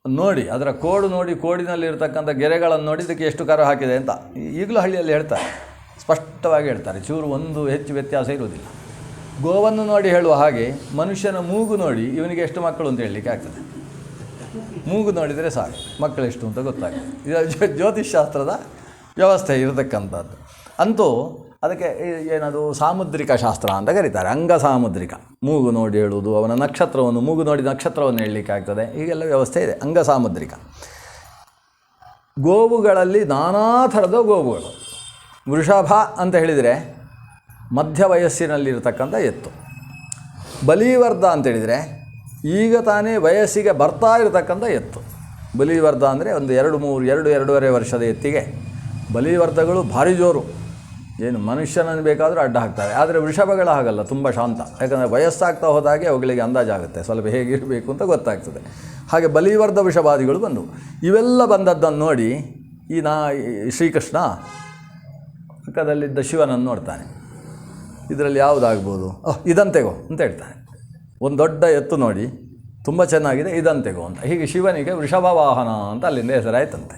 ನೋಡಿ, ಅದರ ಕೋಡು ನೋಡಿ ಕೋಡಿನಲ್ಲಿರ್ತಕ್ಕಂಥ ಗೆರೆಗಳನ್ನು ನೋಡಿ ಇದಕ್ಕೆ ಎಷ್ಟು ಕರು ಹಾಕಿದೆ ಅಂತ ಈಗಲೂ ಹಳ್ಳಿಯಲ್ಲಿ ಹೇಳ್ತಾರೆ. ಸ್ಪಷ್ಟವಾಗಿ ಹೇಳ್ತಾರೆ, ಚೂರು ಒಂದು ಹೆಚ್ಚು ವ್ಯತ್ಯಾಸ ಇರುವುದಿಲ್ಲ. ಗೋವನ್ನು ನೋಡಿ ಹೇಳುವ ಹಾಗೆ ಮನುಷ್ಯನ ಮೂಗು ನೋಡಿ ಇವನಿಗೆ ಎಷ್ಟು ಮಕ್ಕಳು ಅಂತ ಹೇಳಲಿಕ್ಕೆ ಆಗ್ತದೆ. ಮೂಗು ನೋಡಿದರೆ ಸಾಕು. ಮಕ್ಕಳೆಷ್ಟು ಅಂತ ಗೊತ್ತಾಗುತ್ತೆ ಇದು ಜ್ಯೋತಿಷ್ಶಾಸ್ತ್ರದ ವ್ಯವಸ್ಥೆ ಇರತಕ್ಕಂಥದ್ದು. ಅಂತೂ ಅದಕ್ಕೆ ಏನದು ಸಾಮುದ್ರಿಕ ಶಾಸ್ತ್ರ ಅಂತ ಕರೀತಾರೆ. ಅಂಗ ಸಾಮುದ್ರಿಕ. ಮೂಗು ನೋಡಿ ಹೇಳುವುದು, ಅವನ ನಕ್ಷತ್ರವನ್ನು, ಮೂಗು ನೋಡಿ ನಕ್ಷತ್ರವನ್ನು ಹೇಳಲಿಕ್ಕೆ ಆಗ್ತದೆ. ಹೀಗೆಲ್ಲ ವ್ಯವಸ್ಥೆ ಇದೆ. ಅಂಗ ಸಾಮುದ್ರಿಕ. ಗೋವುಗಳಲ್ಲಿ ನಾನಾ ಥರದ ಗೋವುಗಳು. ವೃಷಭ ಅಂತ ಹೇಳಿದರೆ ಮಧ್ಯ ವಯಸ್ಸಿನಲ್ಲಿರತಕ್ಕಂಥ ಎತ್ತು. ಬಲಿವರ್ಧ ಅಂತ ಹೇಳಿದರೆ ಈಗ ತಾನೇ ವಯಸ್ಸಿಗೆ ಬರ್ತಾ ಇರತಕ್ಕಂಥ ಎತ್ತು. ಬಲಿವರ್ಧ ಅಂದರೆ ಒಂದು ಎರಡು ಮೂರು, ಎರಡು ಎರಡೂವರೆ ವರ್ಷದ ಎತ್ತಿಗೆ. ಬಲಿವರ್ಧಗಳು ಭಾರಿ ಜೋರು. ಏನು ಮನುಷ್ಯನನ್ನು ಬೇಕಾದರೂ ಅಡ್ಡ ಹಾಕ್ತಾರೆ. ಆದರೆ ವೃಷಭಗಳು ಹಾಗಲ್ಲ, ತುಂಬ ಶಾಂತ. ಯಾಕಂದರೆ ವಯಸ್ಸಾಗ್ತಾ ಹೋದಾಗೆ ಅವುಗಳಿಗೆ ಅಂದಾಜಾಗುತ್ತೆ ಸ್ವಲ್ಪ ಹೇಗಿರಬೇಕು ಅಂತ ಗೊತ್ತಾಗ್ತದೆ. ಹಾಗೆ ಬಲಿವರ್ಧ ವೃಷಭಾದಿಗಳು ಬಂದವು. ಇವೆಲ್ಲ ಬಂದದ್ದನ್ನು ನೋಡಿ ಈ ನಾ ಶ್ರೀಕೃಷ್ಣ ಪಕ್ಕದಲ್ಲಿದ್ದ ಶಿವನನ್ನು ನೋಡ್ತಾನೆ. ಇದರಲ್ಲಿ ಯಾವುದಾಗ್ಬೋದು? ಓಹ್ ಇದಂತೆಗೋ ಅಂತ ಹೇಳ್ತಾನೆ. ಒಂದು ದೊಡ್ಡ ಎತ್ತು ನೋಡಿ, ತುಂಬ ಚೆನ್ನಾಗಿದೆ ಇದಂತೆಗೋ ಅಂತ. ಹೀಗೆ ಶಿವನಿಗೆ ವೃಷಭ ವಾಹನ ಅಂತ ಅಲ್ಲಿಂದ ಹೆಸರಾಯ್ತಂತೆ.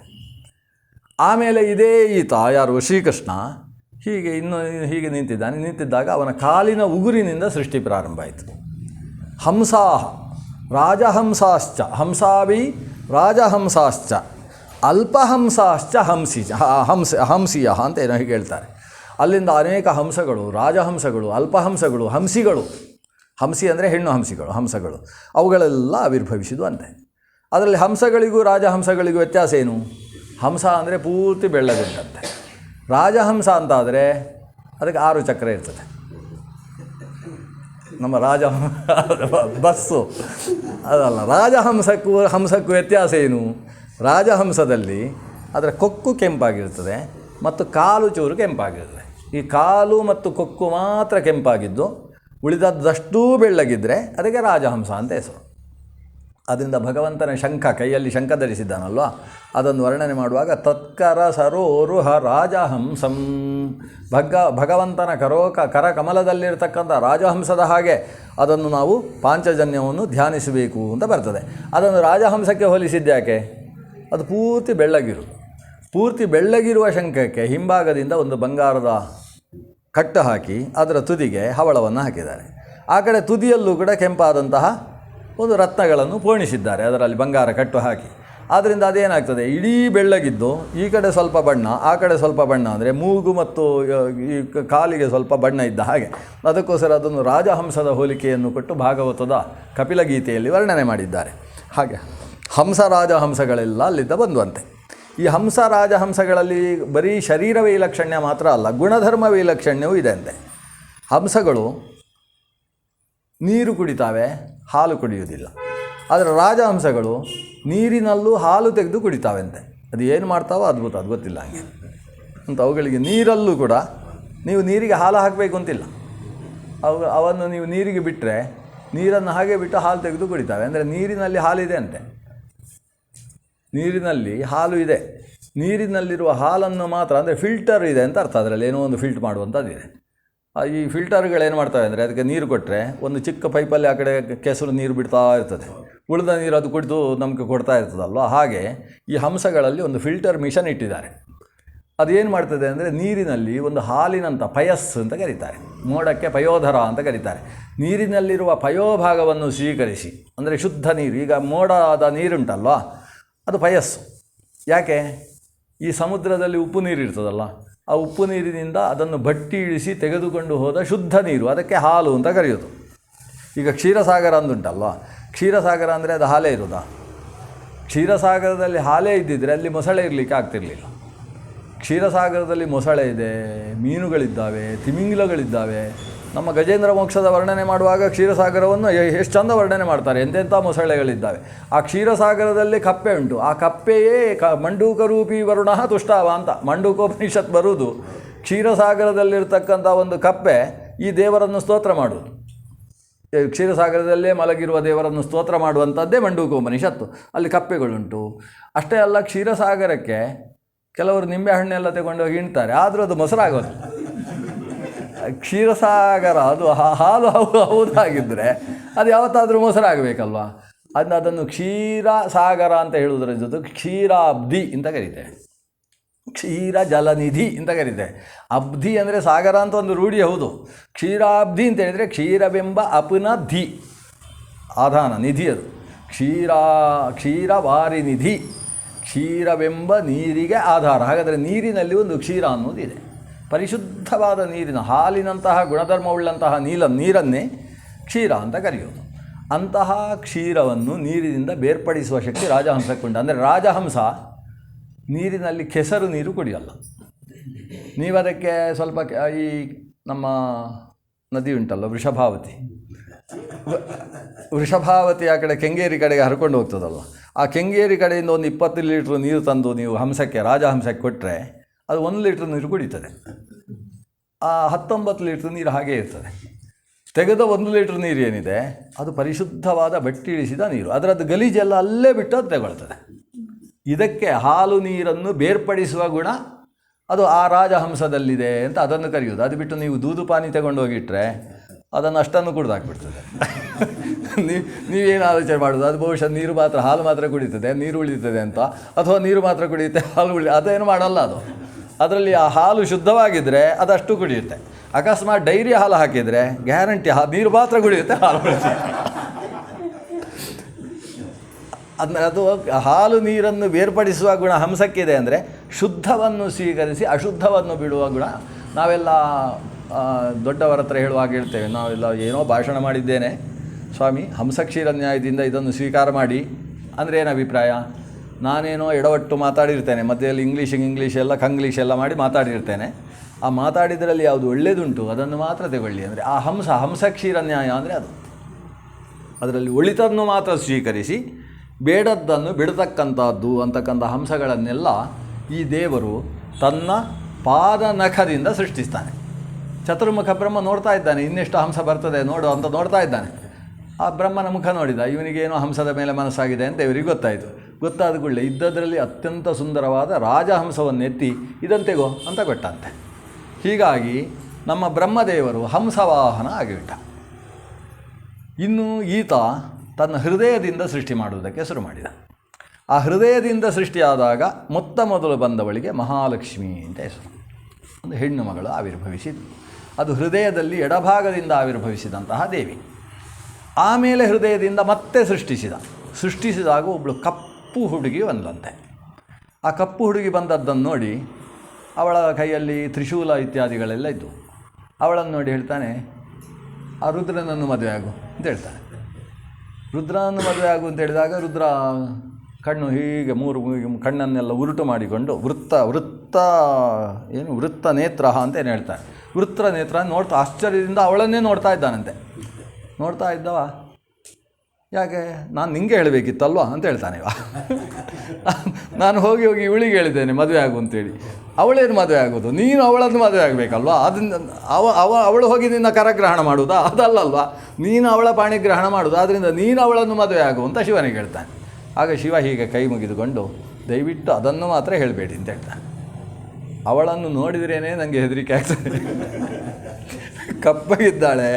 ಆಮೇಲೆ ಇದೇ ಈತ ಯಾರು ಶ್ರೀಕೃಷ್ಣ ಹೀಗೆ ಇನ್ನು ಹೀಗೆ ನಿಂತಿದ್ದಾನೆ. ನಿಂತಿದ್ದಾಗ ಅವನ ಕಾಲಿನ ಉಗುರಿನಿಂದ ಸೃಷ್ಟಿ ಪ್ರಾರಂಭ ಆಯಿತು. ಹಂಸಾಹ, ರಾಜಹಂಸಾಶ್ಚ ಹಂಸಾವಿ ರಾಜಹಂಸಾಶ್ಚ, ಅಲ್ಪಹಂಸಾಶ್ಚ, ಹಂಸಿ ಹಂಸ ಹಂಸಿಯ ಅಂತ ಏನೋ ಹೀಗೆ ಹೇಳ್ತಾರೆ. ಅಲ್ಲಿಂದ ಅನೇಕ ಹಂಸಗಳು, ರಾಜಹಂಸಗಳು, ಅಲ್ಪಹಂಸಗಳು, ಹಂಸಿಗಳು ಹಂಸಿ ಅಂದರೆ ಹೆಣ್ಣು ಹಂಸಿಗಳು, ಹಂಸಗಳು. ಅವುಗಳೆಲ್ಲ ಆವಿರ್ಭವಿಸಿದ್ವು ಅಂತೆ ಅದರಲ್ಲಿ ಹಂಸಗಳಿಗೂ ರಾಜಹಂಸಗಳಿಗೂ ವ್ಯತ್ಯಾಸ ಏನು? ಹಂಸ ಅಂದರೆ ಪೂರ್ತಿ ಬೆಳ್ಳಗುಂಟಂತೆ. ರಾಜಹಂಸ ಅಂತಾದರೆ ಅದಕ್ಕೆ ಆರು ಚಕ್ರ ಇರ್ತದೆ. ನಮ್ಮ ರಾಜ ಬಸ್ಸು. ಅದಲ್ಲ ರಾಜಹಂಸಕ್ಕೂ ಹಂಸಕ್ಕೂ ವ್ಯತ್ಯಾಸ ಏನು? ರಾಜಹಂಸದಲ್ಲಿ ಅದರ ಕೊಕ್ಕು ಕೆಂಪಾಗಿರ್ತದೆ ಮತ್ತು ಕಾಲು ಚೂರು ಕೆಂಪಾಗಿರ್ತದೆ. ಈ ಕಾಲು ಮತ್ತು ಕೊಕ್ಕು ಮಾತ್ರ ಕೆಂಪಾಗಿದ್ದು ಉಳಿದದ್ದಷ್ಟೂ ಬೆಳ್ಳಗಿದ್ದರೆ ಅದಕ್ಕೆ ರಾಜಹಂಸ ಅಂತ ಹೆಸರು. ಅದರಿಂದ ಭಗವಂತನ ಶಂಖ, ಕೈಯಲ್ಲಿ ಶಂಖ ಧರಿಸಿದ್ದಾನಲ್ವ? ಅದನ್ನು ವರ್ಣನೆ ಮಾಡುವಾಗ ತತ್ಕರ ಸರೋರುಹ ರಾಜಹಂಸಂ. ಭಗ, ಭಗವಂತನ ಕರೋಕ ಕರ ಕಮಲದಲ್ಲಿರ್ತಕ್ಕಂಥ ರಾಜಹಂಸದ ಹಾಗೆ ಅದನ್ನು ನಾವು ಪಾಂಚಜನ್ಯವನ್ನು ಧ್ಯಾನಿಸಬೇಕು ಅಂತ ಬರ್ತದೆ. ಅದನ್ನು ರಾಜಹಂಸಕ್ಕೆ ಹೋಲಿಸಿದ್ಯಾಕೆ ಅದು ಪೂರ್ತಿ ಬೆಳ್ಳಗಿರು ಪೂರ್ತಿ ಬೆಳ್ಳಗಿರುವ ಶಂಖಕ್ಕೆ ಹಿಂಭಾಗದಿಂದ ಒಂದು ಬಂಗಾರದ ಕಟ್ಟು ಹಾಕಿ ಅದರ ತುದಿಗೆ ಹವಳವನ್ನು ಹಾಕಿದ್ದಾರೆ. ಆ ಕಡೆ ತುದಿಯಲ್ಲೂ ಕೂಡ ಕೆಂಪಾದಂತಹ ಒಂದು ರತ್ನಗಳನ್ನು ಪೋಣಿಸಿದ್ದಾರೆ, ಅದರಲ್ಲಿ ಬಂಗಾರ ಕಟ್ಟು ಹಾಕಿ. ಆದ್ದರಿಂದ ಅದೇನಾಗ್ತದೆ? ಇಡೀ ಬೆಳ್ಳಗಿದ್ದು ಈ ಕಡೆ ಸ್ವಲ್ಪ ಬಣ್ಣ, ಆ ಕಡೆ ಸ್ವಲ್ಪ ಬಣ್ಣ ಅಂದರೆ ಮೂಗು ಮತ್ತು ಈ ಕಾಲಿಗೆ ಸ್ವಲ್ಪ ಬಣ್ಣ ಇದ್ದ ಹಾಗೆ. ಅದಕ್ಕೋಸ್ಕರ ಅದನ್ನು ರಾಜಹಂಸದ ಹೋಲಿಕೆಯನ್ನು ಕೊಟ್ಟು ಭಾಗವತದ ಕಪಿಲಗೀತೆಯಲ್ಲಿ ವರ್ಣನೆ ಮಾಡಿದ್ದಾರೆ. ಹಾಗೆ ಹಂಸ ರಾಜಹಂಸಗಳೆಲ್ಲ ಅಲ್ಲಿದ್ದ ಬಂದುವಂತೆ. ಈ ಹಂಸ ರಾಜಹಂಸಗಳಲ್ಲಿ ಬರೀ ಶರೀರ ವೈಲಕ್ಷಣ್ಯ ಮಾತ್ರ ಅಲ್ಲ, ಗುಣಧರ್ಮ ವೈಲಕ್ಷಣ್ಯವೂ ಇದೆ ಅಂತೆ. ಹಂಸಗಳು ನೀರು ಕುಡಿತಾವೆ, ಹಾಲು ಕುಡಿಯುವುದಿಲ್ಲ. ಆದರೆ ರಾಜಹಂಸಗಳು ನೀರಿನಲ್ಲೂ ಹಾಲು ತೆಗೆದು ಕುಡಿತಾವೆ ಅಂತೆ. ಅದು ಏನು ಮಾಡ್ತಾವೋ ಅದ್ಭುತ, ಅದು ಗೊತ್ತಿಲ್ಲ ಹಾಗೆ. ಅಂತ ಅವುಗಳಿಗೆ ನೀರಲ್ಲೂ ಕೂಡ ನೀವು ನೀರಿಗೆ ಹಾಲು ಹಾಕಬೇಕು ಅಂತಿಲ್ಲ. ಅವು, ಅವನ್ನು ನೀವು ನೀರಿಗೆ ಬಿಟ್ಟರೆ ನೀರನ್ನು ಹಾಗೆ ಬಿಟ್ಟು ಹಾಲು ತೆಗೆದು ಕುಡಿತಾವೆ. ಅಂದರೆ ನೀರಿನಲ್ಲಿ ಹಾಲಿದೆ ಅಂತೆ. ನೀರಿನಲ್ಲಿ ಹಾಲು ಇದೆ. ನೀರಿನಲ್ಲಿರುವ ಹಾಲನ್ನು ಮಾತ್ರ ಅಂದರೆ ಫಿಲ್ಟರ್ ಇದೆ ಅಂತ ಅರ್ಥ. ಅದರಲ್ಲಿ ಏನೋ ಒಂದು ಫಿಲ್ಟ್ ಮಾಡುವಂಥದ್ದಿದೆ. ಈ ಫಿಲ್ಟರ್ಗಳೇನು ಮಾಡ್ತವೆ ಅಂದರೆ ಅದಕ್ಕೆ ನೀರು ಕೊಟ್ಟರೆ ಒಂದು ಚಿಕ್ಕ ಪೈಪಲ್ಲಿ ಆ ಕಡೆ ಕೆಸರು ನೀರು ಬಿಡ್ತಾ ಇರ್ತದೆ. ಉಳಿದ ನೀರು ಅದು ಕುಡಿದು ನಮಗೆ ಕೊಡ್ತಾ ಇರ್ತದಲ್ವ? ಹಾಗೆ ಈ ಹಂಸಗಳಲ್ಲಿ ಒಂದು ಫಿಲ್ಟರ್ ಮಿಷನ್ ಇಟ್ಟಿದ್ದಾರೆ. ಅದೇನು ಮಾಡ್ತದೆ ಅಂದರೆ ನೀರಿನಲ್ಲಿ ಒಂದು ಹಾಲಿನಂಥ ಪಯಸ್ ಅಂತ ಕರೀತಾರೆ. ಮೋಡಕ್ಕೆ ಪಯೋಧರ ಅಂತ ಕರೀತಾರೆ. ನೀರಿನಲ್ಲಿರುವ ಪಯೋಭಾಗವನ್ನು ಸ್ವೀಕರಿಸಿ. ಅಂದರೆ ಶುದ್ಧ ನೀರು. ಈಗ ಮೋಡದ ನೀರುಂಟಲ್ವಾ? ಅದು ಪಯಸ್ಸು. ಯಾಕೆ? ಈ ಸಮುದ್ರದಲ್ಲಿ ಉಪ್ಪು ನೀರು ಇರ್ತದಲ್ಲ, ಆ ಉಪ್ಪು ನೀರಿನಿಂದ ಅದನ್ನು ಬಟ್ಟಿ ಇಳಿಸಿ ತೆಗೆದುಕೊಂಡು ಹೋದ ಶುದ್ಧ ನೀರು, ಅದಕ್ಕೆ ಹಾಲು ಅಂತ ಕರೆಯೋದು. ಈಗ ಕ್ಷೀರಸಾಗರ ಅಂದುಂಟಲ್ವಾ? ಕ್ಷೀರಸಾಗರ ಅಂದರೆ ಅದು ಹಾಲೇ ಇರೋದಾ? ಕ್ಷೀರಸಾಗರದಲ್ಲಿ ಹಾಲೇ ಇದ್ದಿದ್ದರೆ ಅಲ್ಲಿ ಮೊಸಳೆ ಇರಲಿಕ್ಕೆ ಆಗ್ತಿರಲಿಲ್ಲ. ಕ್ಷೀರಸಾಗರದಲ್ಲಿ ಮೊಸಳೆ ಇದೆ, ಮೀನುಗಳಿದ್ದಾವೆ, ತಿಮಿಂಗಿಲಗಳಿದ್ದಾವೆ ನಮ್ಮ ಗಜೇಂದ್ರ ಮೋಕ್ಷದ ವರ್ಣನೆ ಮಾಡುವಾಗ ಕ್ಷೀರಸಾಗರವನ್ನು ಎಷ್ಟು ಚಂದ ವರ್ಣನೆ ಮಾಡ್ತಾರೆ ಎಂತೆಂಥ ಮೊಸಳೆಗಳಿದ್ದಾವೆ. ಆ ಕ್ಷೀರಸಾಗರದಲ್ಲಿ ಕಪ್ಪೆ ಉಂಟು. ಆ ಕಪ್ಪೆಯೇ ಕ ಮಂಡೂಕರೂಪಿ ವರುಣ ತುಷ್ಟಾವ ಅಂತ ಮಂಡೂಕೋಪನಿಷತ್ ಬರುವುದು ಕ್ಷೀರಸಾಗರದಲ್ಲಿರ್ತಕ್ಕಂಥ ಒಂದು ಕಪ್ಪೆ ಈ ದೇವರನ್ನು ಸ್ತೋತ್ರ ಮಾಡುವುದು ಕ್ಷೀರಸಾಗರದಲ್ಲೇ ಮಲಗಿರುವ ದೇವರನ್ನು ಸ್ತೋತ್ರ ಮಾಡುವಂಥದ್ದೇ ಮಂಡೂಕೋಪನಿಷತ್ತು. ಅಲ್ಲಿ ಕಪ್ಪೆಗಳುಂಟು. ಅಷ್ಟೇ ಅಲ್ಲ, ಕ್ಷೀರಸಾಗರಕ್ಕೆ ಕೆಲವರು ನಿಂಬೆಹಣ್ಣೆಲ್ಲ ತಗೊಂಡೋಗಿ ಇಣ್ತಾರೆ ಆದರೂ ಅದು ಮೊಸರಾಗೋದು. ಕ್ಷೀರಸಾಗರ, ಅದು ಹಾಲು ಹೌದಾಗಿದ್ದರೆ ಅದು ಯಾವತ್ತಾದರೂ ಮೊಸರಾಗಬೇಕಲ್ವಾ ಅದನ್ನ ಅದನ್ನು ಕ್ಷೀರ ಸಾಗರ ಅಂತ ಹೇಳುವುದರ ಜೊತೆ ಕ್ಷೀರಾಬ್ಧಿ ಅಂತ ಕರೀತೆ. ಕ್ಷೀರ ಜಲನಿಧಿ ಅಂತ ಕರೀತೆ. ಅಬ್ಧಿ ಅಂದರೆ ಸಾಗರ ಅಂತ ಒಂದು ರೂಢಿ ಹೌದು. ಕ್ಷೀರಾಬ್ಧಿ ಅಂತ ಹೇಳಿದರೆ ಕ್ಷೀರವೆಂಬ ಅಪನ ಧಿ, ಆಧಾನ, ನಿಧಿ ಅದು. ಕ್ಷೀರ, ಕ್ಷೀರವಾರಿ ನಿಧಿ, ಕ್ಷೀರವೆಂಬ ನೀರಿಗೆ ಆಧಾರ. ಹಾಗಾದರೆ ನೀರಿನಲ್ಲಿ ಒಂದು ಕ್ಷೀರ ಅನ್ನೋದಿದೆ ಪರಿಶುದ್ಧವಾದ ನೀರಿನ ಹಾಲಿನಂತಹ ಗುಣಧರ್ಮವುಳ್ಳಂತಹ ನೀಲ ನೀರನ್ನೇ ಕ್ಷೀರ ಅಂತ ಕರೆಯೋದು. ಅಂತಹ ಕ್ಷೀರವನ್ನು ನೀರಿನಿಂದ ಬೇರ್ಪಡಿಸುವ ಶಕ್ತಿ ರಾಜಹಂಸಕ್ಕುಂಟು ಅಂದರೆ ರಾಜಹಂಸ ನೀರಿನಲ್ಲಿ ಕೆಸರು ನೀರು ಕುಡಿಯಲ್ಲ. ನೀವು ಅದಕ್ಕೆ ಸ್ವಲ್ಪ ಈ ನಮ್ಮ ನದಿ ಉಂಟಲ್ಲ, ವೃಷಭಾವತಿ. ವೃಷಭಾವತಿ ಆ ಕಡೆ ಕೆಂಗೇರಿ ಕಡೆಗೆ ಹರ್ಕೊಂಡು ಹೋಗ್ತದಲ್ಲ ಆ ಕೆಂಗೇರಿ ಕಡೆಯಿಂದ ಒಂದು ಇಪ್ಪತ್ತು ಲೀಟ್ರ್ ನೀರು ತಂದು ನೀವು ಹಂಸಕ್ಕೆ, ರಾಜಹಂಸಕ್ಕೆ ಕೊಟ್ಟರೆ ಅದು ಒಂದು ಲೀಟ್ರ್ ನೀರು ಕುಡಿತದೆ. ಆ ಹತ್ತೊಂಬತ್ತು ಲೀಟ್ರ್ ನೀರು ಹಾಗೇ ಇರ್ತದೆ. ತೆಗೆದ ಒಂದು ಲೀಟ್ರ್ ನೀರು ಏನಿದೆ, ಅದು ಪರಿಶುದ್ಧವಾದ ಬಟ್ಟಿ ಇಳಿಸಿದ ನೀರು. ಅದರದ್ದು ಗಲೀಜೆಲ್ಲ ಅಲ್ಲೇ ಬಿಟ್ಟು ಅದು ತಗೊಳ್ತದೆ. ಇದಕ್ಕೆ ಹಾಲು ನೀರನ್ನು ಬೇರ್ಪಡಿಸುವ ಗುಣ ಅದು ಆ ರಾಜಹಂಸದಲ್ಲಿದೆ ಅಂತ ಅದನ್ನು ಕರೆಯೋದು ಅದು ಬಿಟ್ಟು ನೀವು ದೂದು ಪಾನಿ ತಗೊಂಡು ಹೋಗಿಟ್ರೆ ಅದನ್ನು ಅಷ್ಟನ್ನು ಕುಡ್ದಾಕ್ಬಿಡ್ತದೆ. ನೀವು ನೀವೇನು ಆಲೋಚನೆ ಮಾಡೋದು? ಅದು ಬಹುಶಃ ನೀರು ಮಾತ್ರ, ಹಾಲು ಮಾತ್ರ ಕುಡಿತದೆ ನೀರು ಉಳಿತದೆ ಅಂತ? ಅಥವಾ ನೀರು ಮಾತ್ರ ಕುಡಿಯುತ್ತೆ, ಹಾಲು ಉಳಿ ಅದೇನು ಮಾಡಲ್ಲ ಅದು. ಅದರಲ್ಲಿ ಆ ಹಾಲು ಶುದ್ಧವಾಗಿದ್ದರೆ ಅದಷ್ಟು ಕುಡಿಯುತ್ತೆ. ಅಕಸ್ಮಾತ್ ಡೈರಿ ಹಾಲು ಹಾಕಿದರೆ ಗ್ಯಾರಂಟಿ ಹಾ ನೀರು ಮಾತ್ರ ಕುಡಿಯುತ್ತೆ, ಹಾಲು ಅಂದರೆ ಅದು ಹಾಲು ನೀರನ್ನು ಬೇರ್ಪಡಿಸುವ ಗುಣ ಹಂಸಕ್ಕಿದೆ ಅಂದರೆ ಶುದ್ಧವನ್ನು ಸ್ವೀಕರಿಸಿ ಅಶುದ್ಧವನ್ನು ಬಿಡುವ ಗುಣ. ನಾವೆಲ್ಲ ದೊಡ್ಡವರ ಹತ್ರ ಹೇಳುವಾಗ ಹೇಳ್ತೇವೆ. ನಾವೆಲ್ಲ ಏನೋ ಭಾಷಣ ಮಾಡಿದ್ದೇನೆ. ಸ್ವಾಮಿ, ಹಂಸಕ್ಷೀರ ನ್ಯಾಯದಿಂದ ಇದನ್ನು ಸ್ವೀಕಾರ ಮಾಡಿ. ಅಂದರೆ ಏನು ಅಭಿಪ್ರಾಯ? ನಾನೇನೋ ಎಡವಟ್ಟು ಮಾತಾಡಿರ್ತೇನೆ, ಮಧ್ಯದಲ್ಲಿ ಇಂಗ್ಲೀಷ್ ಇಂಗ್ಲೀಷ್ ಎಲ್ಲ ಕಂಗ್ಲೀಷ್ ಎಲ್ಲ ಮಾಡಿ ಮಾತಾಡಿರ್ತೇನೆ. ಆ ಮಾತಾಡಿದ್ರಲ್ಲಿ ಯಾವುದು ಒಳ್ಳೆಯದುಂಟು ಅದನ್ನು ಮಾತ್ರ ತಗೊಳ್ಳಿ. ಅಂದರೆ ಆ ಹಂಸ, ಹಂಸಕ್ಷೀರ ನ್ಯಾಯ ಅಂದರೆ ಅದು. ಅದರಲ್ಲಿ ಒಳಿತನ್ನು ಮಾತ್ರ ಸ್ವೀಕರಿಸಿ, ಬೇಡದ್ದನ್ನು ಬಿಡತಕ್ಕಂಥದ್ದು ಅಂತಕ್ಕಂಥ ಹಂಸಗಳನ್ನೆಲ್ಲ ಈ ದೇವರು ತನ್ನ ಪಾದನಖದಿಂದ ಸೃಷ್ಟಿಸ್ತಾನೆ. ಚತುರ್ಮುಖ ಬ್ರಹ್ಮ ನೋಡ್ತಾ ಇದ್ದಾನೆ, ಇನ್ನೆಷ್ಟು ಹಂಸ ಬರ್ತದೆ ನೋಡು ಅಂತ ನೋಡ್ತಾ ಇದ್ದಾನೆ. ಆ ಬ್ರಹ್ಮನ ಮುಖ ನೋಡಿದ ಇವನಿಗೇನೋ ಹಂಸದ ಮೇಲೆ ಮನಸ್ಸಾಗಿದೆ ಅಂತ ಇವರಿಗೆ ಗೊತ್ತಾಯಿತು. ಗೊತ್ತಾದ ಕೂಡಲೇ ಇದ್ದದರಲ್ಲಿ ಅತ್ಯಂತ ಸುಂದರವಾದ ರಾಜಹಂಸವನ್ನು ಎತ್ತಿ ಇದಂತೆಗೋ ಅಂತ ಕೊಟ್ಟಂತೆ. ಹೀಗಾಗಿ ನಮ್ಮ ಬ್ರಹ್ಮದೇವರು ಹಂಸವಾಹನ ಆಗಿಬಿಟ್ಟ. ಇನ್ನು ಈತ ತನ್ನ ಹೃದಯದಿಂದ ಸೃಷ್ಟಿ ಮಾಡುವುದಕ್ಕೆ ಶುರು ಮಾಡಿದ. ಆ ಹೃದಯದಿಂದ ಸೃಷ್ಟಿಯಾದಾಗ ಮೊತ್ತ ಮೊದಲು ಬಂದವಳಿಗೆ ಮಹಾಲಕ್ಷ್ಮಿ ಅಂತ ಹೆಸರು. ಒಂದು ಹೆಣ್ಣು ಮಗಳು ಆವಿರ್ಭವಿಸಿದ್ದು ಅದು ಹೃದಯದಲ್ಲಿ ಎಡಭಾಗದಿಂದ ಆವಿರ್ಭವಿಸಿದಂತಹ ದೇವಿ. ಆಮೇಲೆ ಹೃದಯದಿಂದ ಮತ್ತೆ ಸೃಷ್ಟಿಸಿದ. ಸೃಷ್ಟಿಸಿದಾಗ ಒಬ್ಬಳು ಕಪ್ಪು ಹುಡುಗಿ ಬಂದಂತೆ. ಆ ಕಪ್ಪು ಹುಡುಗಿ ಬಂದದ್ದನ್ನು ನೋಡಿ ಅವಳ ಕೈಯಲ್ಲಿ ತ್ರಿಶೂಲ ಇತ್ಯಾದಿಗಳೆಲ್ಲ ಇದ್ದವು ಅವಳನ್ನು ನೋಡಿ ಹೇಳ್ತಾನೆ, ಆ ರುದ್ರನನ್ನು ಮದುವೆ ಆಗು ಅಂತ ಹೇಳ್ತಾನೆ. ರುದ್ರನನ್ನು ಮದುವೆ ಆಗು ಅಂತ ಹೇಳಿದಾಗ ರುದ್ರ ಕಣ್ಣು ಹೀಗೆ ಮೂರು ಕಣ್ಣನ್ನೆಲ್ಲ ಉರುಟು ಮಾಡಿಕೊಂಡು, ವೃತ್ತ ವೃತ್ತ, ಏನು ವೃತ್ತ ನೇತ್ರ ಅಂತ ಏನು ಹೇಳ್ತಾನೆ. ವೃತ್ತ ನೇತ್ರ ನೋಡ್ತಾ ಆಶ್ಚರ್ಯದಿಂದ ಅವಳನ್ನೇ ನೋಡ್ತಾ ಇದ್ದಾನಂತೆ. ನೋಡ್ತಾ ಇದ್ದವ? ಯಾಕೆ? ನಾನು ನಿಂಗೆ ಹೇಳಬೇಕಿತ್ತಲ್ವಾ ಅಂತ ಹೇಳ್ತಾನೆ ಇವ. ನಾನು ಹೋಗಿ ಹೋಗಿ ಇವಳಿಗೆ ಹೇಳಿದ್ದೇನೆ, ಮದುವೆ ಆಗು ಅಂತೇಳಿ. ಅವಳೇನು ಮದುವೆ ಆಗೋದು? ನೀನು ಅವಳನ್ನು ಮದುವೆ ಆಗಬೇಕಲ್ವಾ? ಅದರಿಂದ ಅವ ಅವ, ಅವಳು ಹೋಗಿ ನಿನ್ನ ಕರಗ್ರಹಣ ಮಾಡುವುದಾ ಅದಲ್ಲಲ್ವಾ? ನೀನು ಅವಳ ಪಾಣಿಗ್ರಹಣ ಮಾಡೋದು? ಆದ್ದರಿಂದ ನೀನು ಅವಳನ್ನು ಮದುವೆ ಆಗು ಅಂತ ಶಿವನಿಗೆ ಹೇಳ್ತಾನೆ. ಆಗ ಶಿವ ಹೀಗೆ ಕೈ ಮುಗಿದುಕೊಂಡು, ದಯವಿಟ್ಟು ಅದನ್ನು ಮಾತ್ರ ಹೇಳಬೇಡಿ ಅಂತ ಹೇಳ್ತಾನೆ. ಅವಳನ್ನು ನೋಡಿದ್ರೇ ನನಗೆ ಹೆದರಿಕೆ ಆಗ್ತದೆ. ಕಪ್ಪಗಿದ್ದಾಳೆ.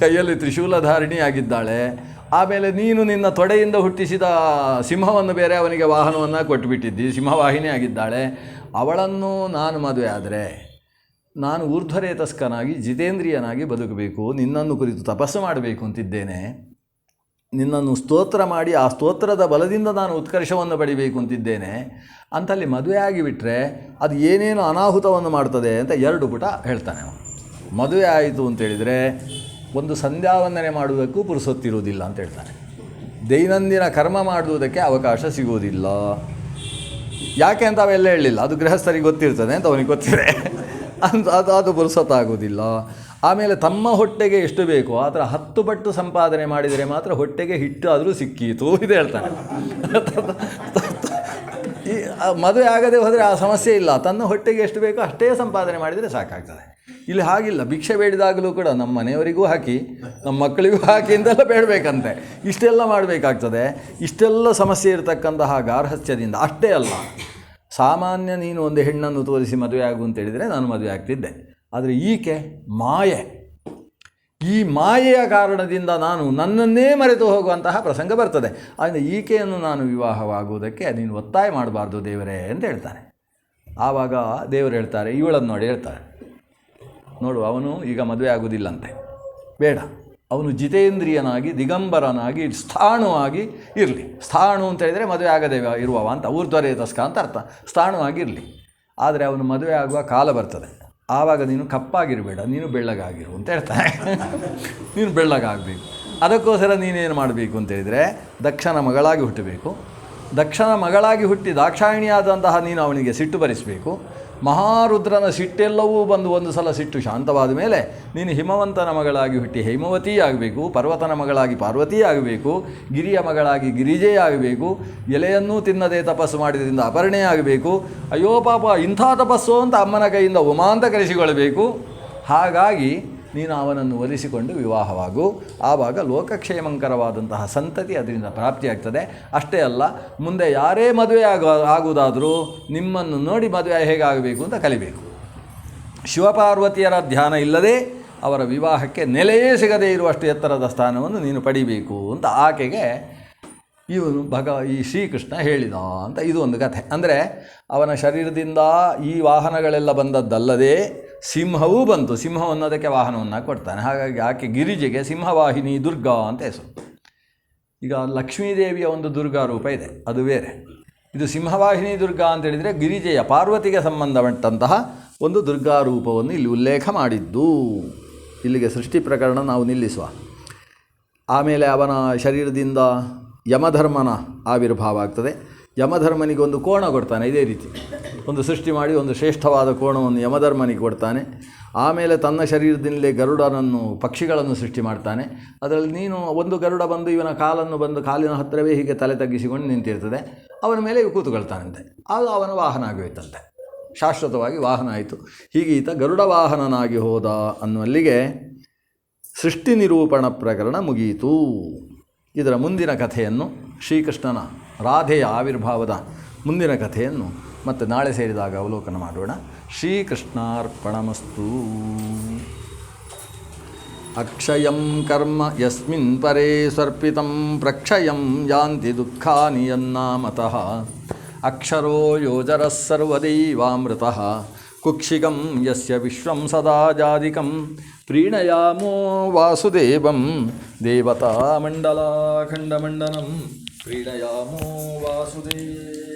ಕೈಯಲ್ಲಿ ತ್ರಿಶೂಲಧಾರಿಣಿ ಆಗಿದ್ದಾಳೆ ಆಮೇಲೆ ನೀನು ನಿನ್ನ ತೊಡೆಯಿಂದ ಹುಟ್ಟಿಸಿದ ಸಿಂಹವನ್ನು ಬೇರೆ ಅವನಿಗೆ ವಾಹನವನ್ನು ಕೊಟ್ಟುಬಿಟ್ಟಿದ್ದಿ ಸಿಂಹವಾಹಿನಿ ಆಗಿದ್ದಾಳೆ. ಅವಳನ್ನು ನಾನು ಮದುವೆ ಆದರೆ ನಾನು ಊರ್ಧ್ವರೇತಸ್ಕನಾಗಿ ಜಿತೇಂದ್ರಿಯನಾಗಿ ಬದುಕಬೇಕು. ನಿನ್ನನ್ನು ಕುರಿತು ತಪಸ್ಸು ಮಾಡಬೇಕು ಅಂತಿದ್ದೇನೆ. ನಿನ್ನನ್ನು ಸ್ತೋತ್ರ ಮಾಡಿ ಆ ಸ್ತೋತ್ರದ ಬಲದಿಂದ ನಾನು ಉತ್ಕರ್ಷವನ್ನು ಪಡಿಬೇಕು ಅಂತಿದ್ದೇನೆ. ಅಂತಲ್ಲಿ ಮದುವೆ ಆಗಿಬಿಟ್ರೆ ಅದು ಏನೇನು ಅನಾಹುತವನ್ನು ಮಾಡ್ತದೆ ಅಂತ ಎರಡು ಪುಟ ಹೇಳ್ತಾನೆ ಅವನು. ಮದುವೆ ಆಯಿತು ಅಂತೇಳಿದರೆ ಒಂದು ಸಂಧ್ಯಾವಂದನೆ ಮಾಡುವುದಕ್ಕೂ ಪುರುಸೊತ್ತಿರುವುದಿಲ್ಲ ಅಂತ ಹೇಳ್ತಾನೆ ದೈನಂದಿನ ಕರ್ಮ ಮಾಡುವುದಕ್ಕೆ ಅವಕಾಶ ಸಿಗುವುದಿಲ್ಲ. ಯಾಕೆ ಅಂತ ಅವೆಲ್ಲ ಹೇಳಲಿಲ್ಲ ಅದು ಗೃಹಸ್ಥರಿಗೆ ಗೊತ್ತಿರ್ತದೆ ಅಂತ ಅವನಿಗೆ ಗೊತ್ತಿದೆ. ಅಂತ ಅದು ಅದು ಪುರುಸೊತ್ತಾಗುವುದಿಲ್ಲ. ಆಮೇಲೆ ತಮ್ಮ ಹೊಟ್ಟೆಗೆ ಎಷ್ಟು ಬೇಕೋ ಥರ ಹತ್ತು ಪಟ್ಟು ಸಂಪಾದನೆ ಮಾಡಿದರೆ ಮಾತ್ರ ಹೊಟ್ಟೆಗೆ ಹಿಟ್ಟು ಆದರೂ ಸಿಕ್ಕೀತು ಇದು ಹೇಳ್ತಾನೆ. ಮದುವೆ ಆಗದೆ ಹೋದರೆ ಆ ಸಮಸ್ಯೆ ಇಲ್ಲ. ತನ್ನ ಹೊಟ್ಟೆಗೆ ಎಷ್ಟು ಬೇಕೋ ಅಷ್ಟೇ ಸಂಪಾದನೆ ಮಾಡಿದರೆ ಸಾಕಾಗ್ತದೆ. ಇಲ್ಲಿ ಹಾಗಿಲ್ಲ, ಭಿಕ್ಷೆ ಬೇಡಿದಾಗಲೂ ಕೂಡ ನಮ್ಮ ಮನೆಯವರಿಗೂ ಹಾಕಿ, ನಮ್ಮ ಮಕ್ಕಳಿಗೂ ಹಾಕಿ ಅಂತೆಲ್ಲ ಬೇಡಬೇಕಂತೆ. ಇಷ್ಟೆಲ್ಲ ಮಾಡಬೇಕಾಗ್ತದೆ. ಇಷ್ಟೆಲ್ಲ ಸಮಸ್ಯೆ ಇರತಕ್ಕಂತಹ ಗಾರ್ಹಸ್ಯದಿಂದ ಅಷ್ಟೇ ಅಲ್ಲ. ಸಾಮಾನ್ಯ ನೀನು ಒಂದು ಹೆಣ್ಣನ್ನು ತೋರಿಸಿ ಮದುವೆ ಆಗು ಅಂತ ಹೇಳಿದರೆ ನಾನು ಮದುವೆ ಆಗ್ತಿದ್ದೆ. ಆದರೆ ಈಕೆ ಮಾಯೆ. ಈ ಮಾಯೆಯ ಕಾರಣದಿಂದ ನಾನು ನನ್ನನ್ನೇ ಮರೆತು ಹೋಗುವಂತಹ ಪ್ರಸಂಗ ಬರ್ತದೆ. ಆದರೆ ಈಕೆಯನ್ನು ನಾನು ವಿವಾಹವಾಗುವುದಕ್ಕೆ ನೀನು ಒತ್ತಾಯ ಮಾಡಬಾರ್ದು ದೇವರೇ ಅಂತ ಹೇಳ್ತಾನೆ. ಆವಾಗ ದೇವರು ಹೇಳ್ತಾರೆ, ಇವಳನ್ನು ನೋಡಿ ಹೇಳ್ತಾರೆ. ನೋಡು, ಅವನು ಈಗ ಮದುವೆ ಆಗುವುದಿಲ್ಲಂತೆ. ಬೇಡ. ಅವನು ಜಿತೇಂದ್ರಿಯನಾಗಿ, ದಿಗಂಬರನಾಗಿ, ಸ್ಥಾಣುವಾಗಿ ಇರಲಿ. ಸ್ಥಾಣು ಅಂತ ಹೇಳಿದರೆ ಮದುವೆ ಆಗದೆ ಇರುವವ ಅಂತ, ಊರ್ಧ್ವರೇತಸ್ಕ ಅಂತ ಅರ್ಥ. ಸ್ಥಾಣುವಾಗಿ ಇರಲಿ. ಆದರೆ ಅವನು ಮದುವೆ ಆಗುವ ಕಾಲ ಬರ್ತದೆ. ಆವಾಗ ನೀನು ಕಪ್ಪಾಗಿರಬೇಡ, ನೀನು ಬೆಳ್ಳಗಾಗಿರು ಅಂತ ಹೇಳ್ತಾನೆ ನೀನು ಬೆಳ್ಳಗಾಗಬೇಕು. ಅದಕ್ಕೋಸ್ಕರ ನೀನೇನು ಮಾಡಬೇಕು ಅಂತ ಹೇಳಿದರೆ, ದಕ್ಷನ ಮಗಳಾಗಿ ಹುಟ್ಟಬೇಕು. ದಕ್ಷನ ಮಗಳಾಗಿ ಹುಟ್ಟಿ ದಾಕ್ಷಾಯಿಣಿಯಾದಂತಹ ನೀನು ಅವನಿಗೆ ಸಿಟ್ಟು ಭರಿಸಬೇಕು ಮಹಾರುದ್ರನ ಸಿಟ್ಟೆಲ್ಲವೂ ಬಂದು ಒಂದು ಸಲ ಸಿಟ್ಟು ಶಾಂತವಾದ ಮೇಲೆ, ನೀನು ಹಿಮವಂತನ ಮಗಳಾಗಿ ಹುಟ್ಟಿ ಹೇಮವತಿ ಆಗಬೇಕು, ಪರ್ವತನ ಮಗಳಾಗಿ ಪಾರ್ವತಿ ಆಗಬೇಕು, ಗಿರಿಯ ಮಗಳಾಗಿ ಗಿರಿಜೆ ಆಗಬೇಕು, ಎಲೆಯನ್ನೂ ತಿನ್ನದೆ ತಪಸ್ಸು ಮಾಡಿದ್ರಿಂದ ಅಪರ್ಣೆ ಆಗಬೇಕು, ಅಯ್ಯೋ ಪಾಪ ಇಂಥ ತಪಸ್ಸು ಅಂತ ಅಮ್ಮನ ಕೈಯಿಂದ ಉಮಾಂತ ಕರೆಸಿಕೊಳ್ಳಬೇಕು. ಹಾಗಾಗಿ ನೀನು ಅವನನ್ನು ಒಲಿಸಿಕೊಂಡು ವಿವಾಹವಾಗು. ಆವಾಗ ಲೋಕಕ್ಷೇಮಂಕರವಾದಂತಹ ಸಂತತಿ ಅದರಿಂದ ಪ್ರಾಪ್ತಿಯಾಗ್ತದೆ. ಅಷ್ಟೇ ಅಲ್ಲ, ಮುಂದೆ ಯಾರೇ ಮದುವೆ ಆಗ, ಆಗುವುದಾದರೂ ನಿಮ್ಮನ್ನು ನೋಡಿ ಮದುವೆ ಹೇಗಾಗಬೇಕು ಅಂತ ಕಲಿಬೇಕು. ಶಿವಪಾರ್ವತಿಯರ ಧ್ಯಾನ ಇಲ್ಲದೆ ಅವರ ವಿವಾಹಕ್ಕೆ ನೆಲೆಯೇ ಸಿಗದೇ ಇರುವಷ್ಟು ಎತ್ತರದ ಸ್ಥಾನವನ್ನು ನೀನು ಪಡಿಬೇಕು ಅಂತ ಆಕೆಗೆ ಇವನು ಭಗ, ಈ ಶ್ರೀಕೃಷ್ಣ ಹೇಳಿದ ಅಂತ ಇದು ಒಂದು ಕಥೆ. ಅಂದರೆ ಅವನ ಶರೀರದಿಂದ ಈ ವಾಹನಗಳೆಲ್ಲ ಬಂದದ್ದಲ್ಲದೆ ಸಿಂಹವೂ ಬಂತು. ಸಿಂಹವನ್ನು ಅದಕ್ಕೆ ವಾಹನವನ್ನು ಕೊಡ್ತಾನೆ. ಹಾಗಾಗಿ ಆಕೆ ಗಿರಿಜೆಗೆ ಸಿಂಹವಾಹಿನಿ ದುರ್ಗಾ ಅಂತ ಹೆಸರು. ಈಗ ಲಕ್ಷ್ಮೀದೇವಿಯ ಒಂದು ದುರ್ಗಾ ರೂಪ ಇದೆ. ಅದು ಬೇರೆ. ಇದು ಸಿಂಹವಾಹಿನಿ ದುರ್ಗಾ ಅಂತ ಹೇಳಿದರೆ ಗಿರಿಜೆಯ ಪಾರ್ವತಿಗೆ ಸಂಬಂಧಪಟ್ಟಂತಹ ಒಂದು ದುರ್ಗಾ ರೂಪವನ್ನು ಇಲ್ಲಿ ಉಲ್ಲೇಖ ಮಾಡಿದ್ದು. ಇಲ್ಲಿಗೆ ಸೃಷ್ಟಿ ಪ್ರಕರಣ ನಾವು ನಿಲ್ಲಿಸುವ. ಆಮೇಲೆ ಅವನ ಶರೀರದಿಂದ ಯಮಧರ್ಮನ ಆವಿರ್ಭಾವ ಆಗ್ತದೆ. ಯಮಧರ್ಮನಿಗೆ ಒಂದು ಕೋಣ ಕೊಡ್ತಾನೆ, ಇದೇ ರೀತಿ. ಒಂದು ಸೃಷ್ಟಿ ಮಾಡಿ ಒಂದು ಶ್ರೇಷ್ಠವಾದ ಕೋಣವನ್ನು ಯಮಧರ್ಮನಿಗೆ ಕೊಡ್ತಾನೆ. ಆಮೇಲೆ ತನ್ನ ಶರೀರದಿಂದಲೇ ಗರುಡನನ್ನು, ಪಕ್ಷಿಗಳನ್ನು ಸೃಷ್ಟಿ ಮಾಡ್ತಾನೆ. ಅದರಲ್ಲಿ ನೀನು ಒಂದು ಗರುಡ ಬಂದು ಇವನ ಕಾಲನ್ನು ಬಂದು ಕಾಲಿನ ಹತ್ತಿರವೇ ಹೀಗೆ ತಲೆ ತಗ್ಗಿಸಿಕೊಂಡು ನಿಂತಿರ್ತದೆ. ಅವನ ಮೇಲೆ ಕೂತುಕೊಳ್ತಾನಂತೆ. ಆಗ ಅವನ ವಾಹನ ಆಗೋಯ್ತಂತೆ. ಶಾಶ್ವತವಾಗಿ ವಾಹನ ಆಯಿತು. ಹೀಗೆ ಈತ ಗರುಡ ವಾಹನನಾಗಿ ಹೋದ ಅನ್ನುವಲ್ಲಿಗೆ ಸೃಷ್ಟಿ ನಿರೂಪಣ ಪ್ರಕರಣ ಮುಗಿಯಿತು ಇದರ ಮುಂದಿನ ಕಥೆಯನ್ನು ಶ್ರೀಕೃಷ್ಣನ ರಾಧೆಯ ಆವಿರ್ಭಾವದ ಮುಂದಿನ ಕಥೆಯನ್ನು ಮತ್ತೆ ನಾಳೆ ಸೇರಿದಾಗ ಅವಲೋಕನ ಮಾಡೋಣ. ಶ್ರೀಕೃಷ್ಣಾರ್ಪಣಮಸ್ತು. ಅಕ್ಷಯಂ ಕರ್ಮ ಯಸ್ಮಿನ್ ಪರೇ ಸರ್ಪಿತಂ ಪ್ರಕ್ಷಯಂ ಯಾಂತಿ ದುಃಖಾನಿ ಯನ್ನಾಮತಃ. ಅಕ್ಷರೋ ಯೋಜರಃ कुक्षिकं यस्य विश्वं सदा जादिकं प्रीणयामो वासुदेवं देवतामण्डलाखण्डमण्डनं प्रीणयामो वासुदेव